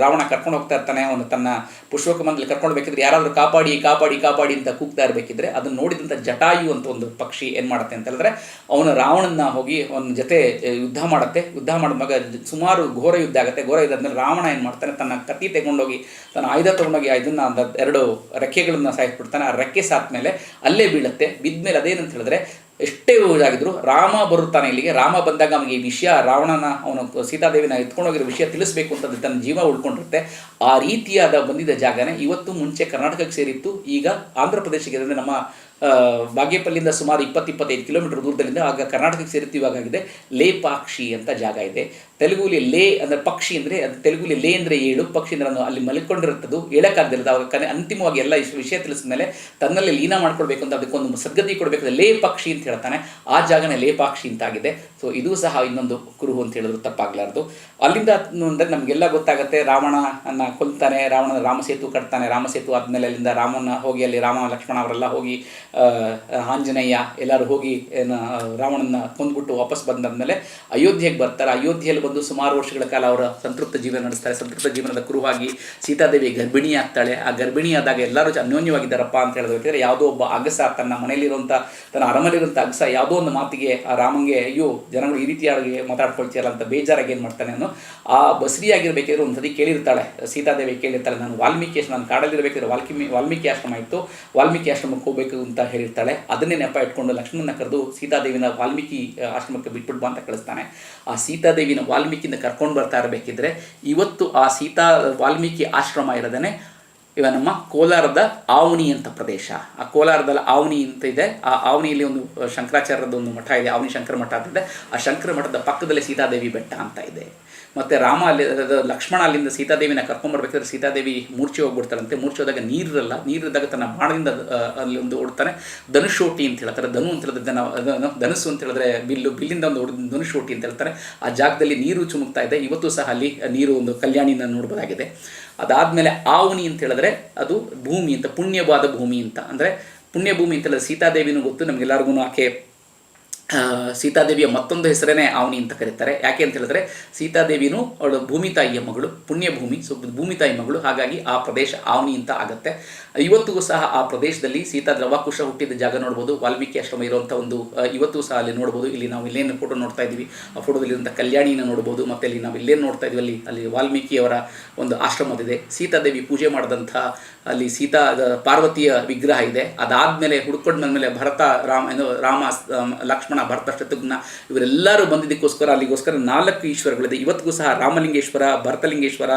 ರಾವಣ ಕರ್ಕೊಂಡು ಹೋಗ್ತಾ ಇರ್ತಾನೆ, ಅವನು ತನ್ನ ಪುಷ್ಪಕಮಂದಲ್ಲಿ ಕರ್ಕೊಂಡು ಬೇಕಿದ್ರೆ ಯಾರಾದರೂ ಕಾಪಾಡಿ ಕಾಪಾಡಿ ಕಾಪಾಡಿ ಅಂತ ಕೂಗ್ತಾ ಇರಬೇಕಿದ್ರೆ ಅದನ್ನು ನೋಡಿದಂಥ ಜಟಾಯು ಅಂತ ಒಂದು ಪಕ್ಷಿ ಏನು ಮಾಡುತ್ತೆ ಅಂತ ಹೇಳಿದ್ರೆ ಅವನು ರಾವಣನ ಹೋಗಿ ಅವನ ಜೊತೆ ಯುದ್ಧ ಮಾಡುತ್ತೆ. ಯುದ್ಧ ಮಾಡಿದಾಗ ಸುಮಾರು ಘೋರ ಯುದ್ಧ ಆಗುತ್ತೆ. ಘೋರ ಯುದ್ಧ ಆದಮೇಲೆ ರಾವಣ ಏನು ಮಾಡ್ತಾನೆ, ತನ್ನ ಕತ್ತಿ ತಗೊಂಡೋಗಿ, ತನ್ನ ಆಯುಧ ತಗೊಂಡೋಗಿ ಇದನ್ನು ಎರಡು ರೆಕ್ಕೆಗಳನ್ನು ಸಾಯಿಸ್ಬಿಡ್ತಾನೆ. ಆ ರೆಕ್ಕೆ ಸಾತ್ಮೇಲೆ ಅಲ್ಲೇ ಬೀಳುತ್ತೆ. ಬಿದ್ಮೇಲೆ ಅದೇನಂತ ಹೇಳಿದ್ರೆ ಎಷ್ಟೇ ಇದಾಗಿದ್ರು ರಾಮ ಬರುತ್ತಾನೆ ಇಲ್ಲಿಗೆ. ರಾಮ ಬಂದಾಗ ಅವನಿಗೆ ಈ ವಿಷಯ ರಾವಣನ, ಅವನು ಸೀತಾದೇವಿನ ಎತ್ಕೊಂಡೋಗಿರೋ ವಿಷಯ ತಿಳಿಸ್ಬೇಕು ಅಂತ ತನ್ನ ಜೀವ ಉಳ್ಕೊಂಡಿರುತ್ತೆ. ಆ ರೀತಿಯಾದ ಬಂದಿದ್ದ ಜಾಗನೇ ಇವತ್ತು ಮುಂಚೆ ಕರ್ನಾಟಕಕ್ಕೆ ಸೇರಿತ್ತು. ಈಗ ಆಂಧ್ರ ಪ್ರದೇಶಕ್ಕೆ ಅಂದರೆ ನಮ್ಮ ಬಾಗೇಪಲ್ಲಿಂದ ಸುಮಾರು ಇಪ್ಪತ್ತು, ಇಪ್ಪತ್ತೈದು ಕಿಲೋಮೀಟರ್ ದೂರದಲ್ಲಿಂದ ಆಗ ಕರ್ನಾಟಕಕ್ಕೆ ಸೇರಿತ್ತು, ಇವಾಗಾಗಿದೆ ಲೇಪಾಕ್ಷಿ ಅಂತ ಜಾಗ ಇದೆ. ತೆಲುಗುಲಿ ಲೇ ಅಂದರೆ ಪಕ್ಷಿ ಅಂದರೆ ಅದು ತೆಲುಗುಲಿ ಲೇ ಅಂದರೆ ಏಳು, ಪಕ್ಷಿ ಅಂದರೆ ಅದು ಅಲ್ಲಿ ಮಲ್ಕೊಂಡಿರುತ್ತದು ಹೇಳೋಕ್ಕಾಗ್ದಿರೋದು ಅವಾಗ ಕನೆ ಅಂತಿಮವಾಗಿ ಎಲ್ಲ ಇಷ್ಟು ವಿಷಯ ತಿಳಿಸಿದ ಮೇಲೆ ತನ್ನಲ್ಲಿ ಲೀನ ಮಾಡ್ಕೊಳ್ಬೇಕು ಅಂತ ಅದಕ್ಕೊಂದು ಸದ್ಗತಿ ಕೊಡಬೇಕು ಲೇ ಪಕ್ಷಿ ಅಂತ ಹೇಳ್ತಾನೆ. ಆ ಜಾಗನೇ ಲೇಪಾಕ್ಷಿ ಅಂತಾಗಿದೆ ಸೊ ಇದು ಸಹ ಇನ್ನೊಂದು ಕುರುಹು ಅಂತ ಹೇಳಿದ್ರು, ತಪ್ಪಾಗಲಾರ್ದು. ಅಲ್ಲಿಂದ ಅಂದರೆ ನಮಗೆಲ್ಲ ಗೊತ್ತಾಗುತ್ತೆ, ರಾವಣನ ಕೊಲ್ತಾನೆ, ರಾವಣನ ರಾಮಸೇತು ಕಟ್ತಾನೆ. ರಾಮಸೇತು ಆದಮೇಲೆ ಅಲ್ಲಿಂದ ರಾಮನ ಹೋಗಿ, ಅಲ್ಲಿ ರಾಮ, ಲಕ್ಷ್ಮಣ ಅವರೆಲ್ಲ ಹೋಗಿ ಆಂಜನೇಯ ಎಲ್ಲರೂ ಹೋಗಿ ರಾವಣನ ಕೊಂದ್ಬಿಟ್ಟು ವಾಪಸ್ ಬಂದಾದ್ಮೇಲೆ ಅಯೋಧ್ಯೆಗೆ ಬರ್ತಾರೆ. ಅಯೋಧ್ಯೆಯಲ್ಲಿ ಬಂದು ಸುಮಾರು ವರ್ಷಗಳ ಕಾಲ ಅವರ ಸಂತೃಪ್ತ ಜೀವನ ನಡೆಸ್ತಾರೆ. ಸಂತೃಪ್ತ ಜೀವನದ ಕುರುವಾಗಿ ಸೀತಾದೇವಿ ಗರ್ಭಿಣಿ ಆಗ್ತಾಳೆ ಆ ಗರ್ಭಿಣಿ ಆದಾಗ ಎಲ್ಲರೂ ಅನ್ಯೋನ್ಯವಾಗಿದ್ದಾರಪ್ಪ ಅಂತ ಹೇಳಬೇಕಿದ್ರೆ ಯಾವುದೋ ಒಬ್ಬ ಅಗಸ ತನ್ನ ಮನೆಯಲ್ಲಿರುವಂಥ ತನ್ನ ಅರಮನೆಯಿರುವಂಥ ಅಗಸ ಯಾವುದೋ ಒಂದು ಮಾತಿಗೆ ಆ ರಾಮಂಗೆ, ಅಯ್ಯೋ, ಜನಗಳು ಈ ರೀತಿಯಾಗಿ ಮಾತಾಡ್ಕೊಳ್ತೀಯಲ್ಲ ಅಂತ ಬೇಜಾರಾಗಿ ಏನು ಮಾಡ್ತಾನೆ ಅನ್ನೋ ಆ ಬಸರಿಯಾಗಿರ್ಬೇಕಾದ್ರೆ ಒಂದು ಸತಿ ಕೇಳಿರ್ತಾಳೆ. ಸೀತಾದೇವಿ ಕೇಳಿರ್ತಾಳೆ, ನಾನು ವಾಲ್ಮೀಕಿ ನಾನು ಕಾಡಲ್ಲಿರಬೇಕಾದ್ರೆ ವಾಲ್ಮೀಕಿ ವಾಲ್ಮೀಕಿ ಆಶ್ರಮ ಇತ್ತು. ವಾಲ್ಮೀಕಿ ಆಶ್ರಮಕ್ಕೆ ಹೋಗಬೇಕು ಅಂತ ಹೇಳಿರ್ತಾಳೆ. ಅದನ್ನೇ ನೆಪ ಇಟ್ಕೊಂಡು ಲಕ್ಷ್ಮಣನ ಕರೆದು ಸೀತಾದೇವಿನ ವಾಲ್ಮೀಕಿ ಆಶ್ರಮಕ್ಕೆ ಬಿಟ್ಬಿಟ್ಟು ಬಾ ಅಂತ ಕಳಿಸ್ತಾನೆ. ಆ ಸೀತಾದೇವಿನ ವಾಲ್ಮೀಕಿಯಿಂದ ಕರ್ಕೊಂಡು ಬರ್ತಾ ಇರಬೇಕಿದ್ರೆ ಇವತ್ತು ಆ ಸೀತಾ ವಾಲ್ಮೀಕಿ ಆಶ್ರಮ ಇರೋದೇ ಇವ ನಮ್ಮ ಕೋಲಾರದ ಆವಣಿ ಅಂತ ಪ್ರದೇಶ. ಆ ಕೋಲಾರದಲ್ಲಿ ಆವಣಿ ಅಂತ ಇದೆ. ಆ ಆವಣಿಯಲ್ಲಿ ಒಂದು ಶಂಕರಾಚಾರ್ಯದ ಒಂದು ಮಠ ಇದೆ, ಆವಣಿ ಶಂಕರ ಮಠ ಅಂತ ಇದೆ. ಆ ಶಂಕರ ಮಠದ ಪಕ್ಕದಲ್ಲಿ ಸೀತಾದೇವಿ ಬೆಟ್ಟ ಅಂತ ಇದೆ. ಮತ್ತು ರಾಮ ಅಲ್ಲಿ ಲಕ್ಷ್ಮಣ ಅಲ್ಲಿಂದ ಸೀತಾದೇವಿನ ಕರ್ಕೊಂಬರ್ಬೇಕಾದ್ರೆ ಸೀತಾದೇವಿ ಮೂರ್ಛೆ ಹೋಗ್ಬಿಡ್ತಾರಂತೆ ಮೂರ್ಛೆ ಹೋದಾಗ ನೀರಿರಲ್ಲ, ನೀರಿದ್ದಾಗ ತನ್ನ ಬಾಣದಿಂದ ಅಲ್ಲಿ ಒಂದು ಓಡ್ತಾನೆ. ಧನುಷೋಟಿ ಅಂತ ಹೇಳ್ತಾರೆ. ಧನು ಅಂತ ಹೇಳಿದ್ರೆ ಅದು- ಅಂತ ಹೇಳಿದ್ರೆ ಬಿಲ್ಲು, ಬಿಲ್ಲಿಂದ ಒಂದು ಹೊಡೆದು ಧನುಷೋಟಿ ಅಂತ ಹೇಳ್ತಾರೆ. ಆ ಜಾಗದಲ್ಲಿ ನೀರು ಚುಮುಕ್ತಾ ಇದೆ. ಇವತ್ತು ಸಹ ಅಲ್ಲಿ ನೀರು ಒಂದು ಕಲ್ಯಾಣಿನ ನೋಡಬಹುದಾಗಿದೆ ಅದಾದಮೇಲೆ ಆವನಿ ಅಂತ ಹೇಳಿದ್ರೆ ಅದು ಭೂಮಿ ಅಂತ, ಪುಣ್ಯವಾದ ಭೂಮಿ ಅಂತ. ಅಂದರೆ ಪುಣ್ಯ ಭೂಮಿ ಅಂತ ಹೇಳಿದ್ರೆ ಸೀತಾದೇವಿನೂ ಗೊತ್ತು ನಮಗೆಲ್ಲರಿಗೂ ಆಕೆ ಸೀತಾದೇವಿಯ ಮತ್ತೊಂದು ಹೆಸರೇ ಅವನಿ ಅಂತ ಕರೀತಾರೆ. ಯಾಕೆ ಅಂತ ಹೇಳಿದ್ರೆ, ಸೀತಾದೇವಿನೂ ಅವಳು ಭೂಮಿ ತಾಯಿಯ ಮಗಳು, ಪುಣ್ಯಭೂಮಿ. ಸೊ, ಭೂಮಿ ತಾಯಿ ಮಗಳು, ಹಾಗಾಗಿ ಆ ಪ್ರದೇಶ ಆವನಿ ಅಂತ ಆಗುತ್ತೆ. ಇವತ್ತಿಗೂ ಸಹ ಆ ಪ್ರದೇಶದಲ್ಲಿ ಸೀತಾ ದ್ರವಾಕುಶ ಹುಟ್ಟಿದ ಜಾಗ ನೋಡ್ಬೋದು. ವಾಲ್ಮೀಕಿ ಆಶ್ರಮ ಇರುವಂಥ ಒಂದು ಇವತ್ತು ಸಹ ಅಲ್ಲಿ ನೋಡ್ಬೋದು. ಇಲ್ಲಿ ನಾವು ಇಲ್ಲೇನು ಫೋಟೋ ನೋಡ್ತಾ ಇದ್ದೀವಿ. ಆ ಫೋಟೋದಲ್ಲಿರುವಂಥ ಕಲ್ಯಾಣಿನ ನೋಡ್ಬೋದು. ಮತ್ತು ಅಲ್ಲಿ ನಾವು ಇಲ್ಲೇನು ನೋಡ್ತಾ ಇದ್ದೀವಿ ಅಲ್ಲಿ ಅಲ್ಲಿ ವಾಲ್ಮೀಕಿಯವರ ಒಂದು ಆಶ್ರಮದಿದೆ. ಸೀತಾದೇವಿ ಪೂಜೆ ಮಾಡಿದಂಥ ಅಲ್ಲಿ ಸೀತಾ ಪಾರ್ವತಿಯ ವಿಗ್ರಹ ಇದೆ. ಅದಾದಮೇಲೆ ಹುಡ್ಕೊಂಡ ಬಂದಮೇಲೆ ಭರತ, ರಾಮ ಏನು ರಾಮ ಲಕ್ಷ್ಮಣ, ಭರತ ಶತ್ರುಘ್ನ ಇವರೆಲ್ಲರೂ ಬಂದಿದ್ದಕ್ಕೋಸ್ಕರ ಅಲ್ಲಿಗೋಸ್ಕರ ನಾಲ್ಕು ಈಶ್ವರಗಳಿದೆ. ಇವತ್ತಿಗೂ ಸಹ ರಾಮಲಿಂಗೇಶ್ವರ, ಭರತಲಿಂಗೇಶ್ವರ,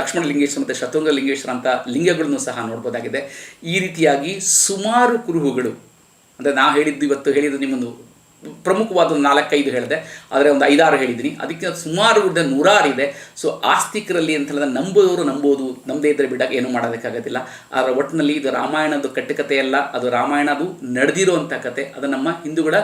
ಲಕ್ಷ್ಮಣಲಿಂಗೇಶ್ವರ ಮತ್ತು ಶತ್ರುಘ್ನಲಿಂಗೇಶ್ವರ ಅಂತ ಲಿಂಗಗಳನ್ನು ಸಹ ನೋಡ್ಬೋದಾಗಿದೆ. ಈ ರೀತಿಯಾಗಿ ಸುಮಾರು ಕುರುಹುಗಳು. ಅಂದರೆ ನಾವು ಹೇಳಿದ್ದು ಇವತ್ತು ಹೇಳಿದ್ದು ನಿಮ್ಮೊಂದು ಪ್ರಮುಖವಾದ ಒಂದು ನಾಲ್ಕೈದು ಹೇಳಿದೆ. ಆದರೆ ಒಂದು ಐದಾರು ಹೇಳಿದ್ದೀನಿ. ಅದಕ್ಕೆ ಸುಮಾರು ನೂರಾರು ಇದೆ. ಸೊ ಆಸ್ತಿಕರಲ್ಲಿ ಅಂತ ಹೇಳಿದ್ರೆ ನಂಬುವವರು ನಂಬೋದು ನಂಬದೇ ಇದ್ದರೆ ಬಿಡಕ್ಕೆ ಏನೂ ಮಾಡೋದಕ್ಕಾಗೋದಿಲ್ಲ. ಆದರೆ ಒಟ್ಟಿನಲ್ಲಿ ಇದು ರಾಮಾಯಣದ ಕಟ್ಟುಕತೆ ಅಲ್ಲ ಅದು ರಾಮಾಯಣದು ನಡೆದಿರುವಂಥ ಕತೆ ಅದು ನಮ್ಮ ಹಿಂದೂಗಳ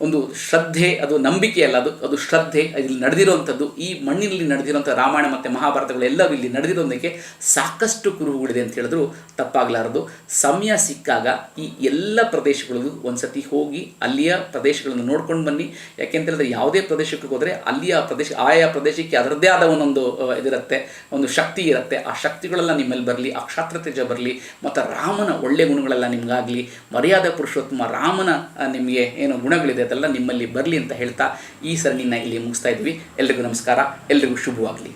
ಒಂದು ಶ್ರದ್ಧೆ, ಅದು ನಂಬಿಕೆ ಅಲ್ಲ ಅದು ಅದು ಶ್ರದ್ಧೆ, ಇಲ್ಲಿ ನಡೆದಿರುವಂಥದ್ದು, ಈ ಮಣ್ಣಿನಲ್ಲಿ ನಡೆದಿರುವಂಥ ರಾಮಾಯಣ ಮತ್ತು ಮಹಾಭಾರತಗಳು ಎಲ್ಲವೂ ಇಲ್ಲಿ ನಡೆದಿರೋದಕ್ಕೆ ಸಾಕಷ್ಟು ಕುರುಹುಗಳಿದೆ ಅಂತ ಹೇಳಿದ್ರು, ತಪ್ಪಾಗಲಾರದು. ಸಮಯ ಸಿಕ್ಕಾಗ ಈ ಎಲ್ಲ ಪ್ರದೇಶಗಳಿಗೂ ಒಂದ್ಸತಿ ಹೋಗಿ ಅಲ್ಲಿಯ ಪ್ರದೇಶಗಳನ್ನು ನೋಡ್ಕೊಂಡು ಬನ್ನಿ. ಯಾಕೆಂತ ಹೇಳಿದ್ರೆ ಯಾವುದೇ ಪ್ರದೇಶಕ್ಕೆ ಹೋದರೆ ಅಲ್ಲಿಯ ಪ್ರದೇಶ, ಆಯಾ ಪ್ರದೇಶಕ್ಕೆ ಅದರದ್ದೇ ಆದ ಒಂದೊಂದು ಇದಿರುತ್ತೆ, ಒಂದು ಶಕ್ತಿ ಇರುತ್ತೆ. ಆ ಶಕ್ತಿಗಳೆಲ್ಲ ನಿಮ್ಮಲ್ಲಿ ಬರಲಿ, ಆ ಕ್ಷಾತ್ರ ತೇಜ ಬರಲಿ, ಮತ್ತು ರಾಮನ ಒಳ್ಳೆಯ ಗುಣಗಳೆಲ್ಲ ನಿಮಗಾಗಲಿ, ಮರ್ಯಾದ ಪುರುಷೋತ್ತಮ ರಾಮನ ನಿಮಗೆ ಏನು ಗುಣಗಳಿದೆ ಅದೆಲ್ಲ ನಿಮ್ಮಲ್ಲಿ ಬರಲಿ ಅಂತ ಹೇಳ್ತಾ ಈ ಸರಣಿನ ಇಲ್ಲಿ ಮುಗಿಸ್ತಾ ಇದ್ವಿ. ಎಲ್ರಿಗೂ ನಮಸ್ಕಾರ. ಎಲ್ರಿಗೂ ಶುಭವಾಗಲಿ.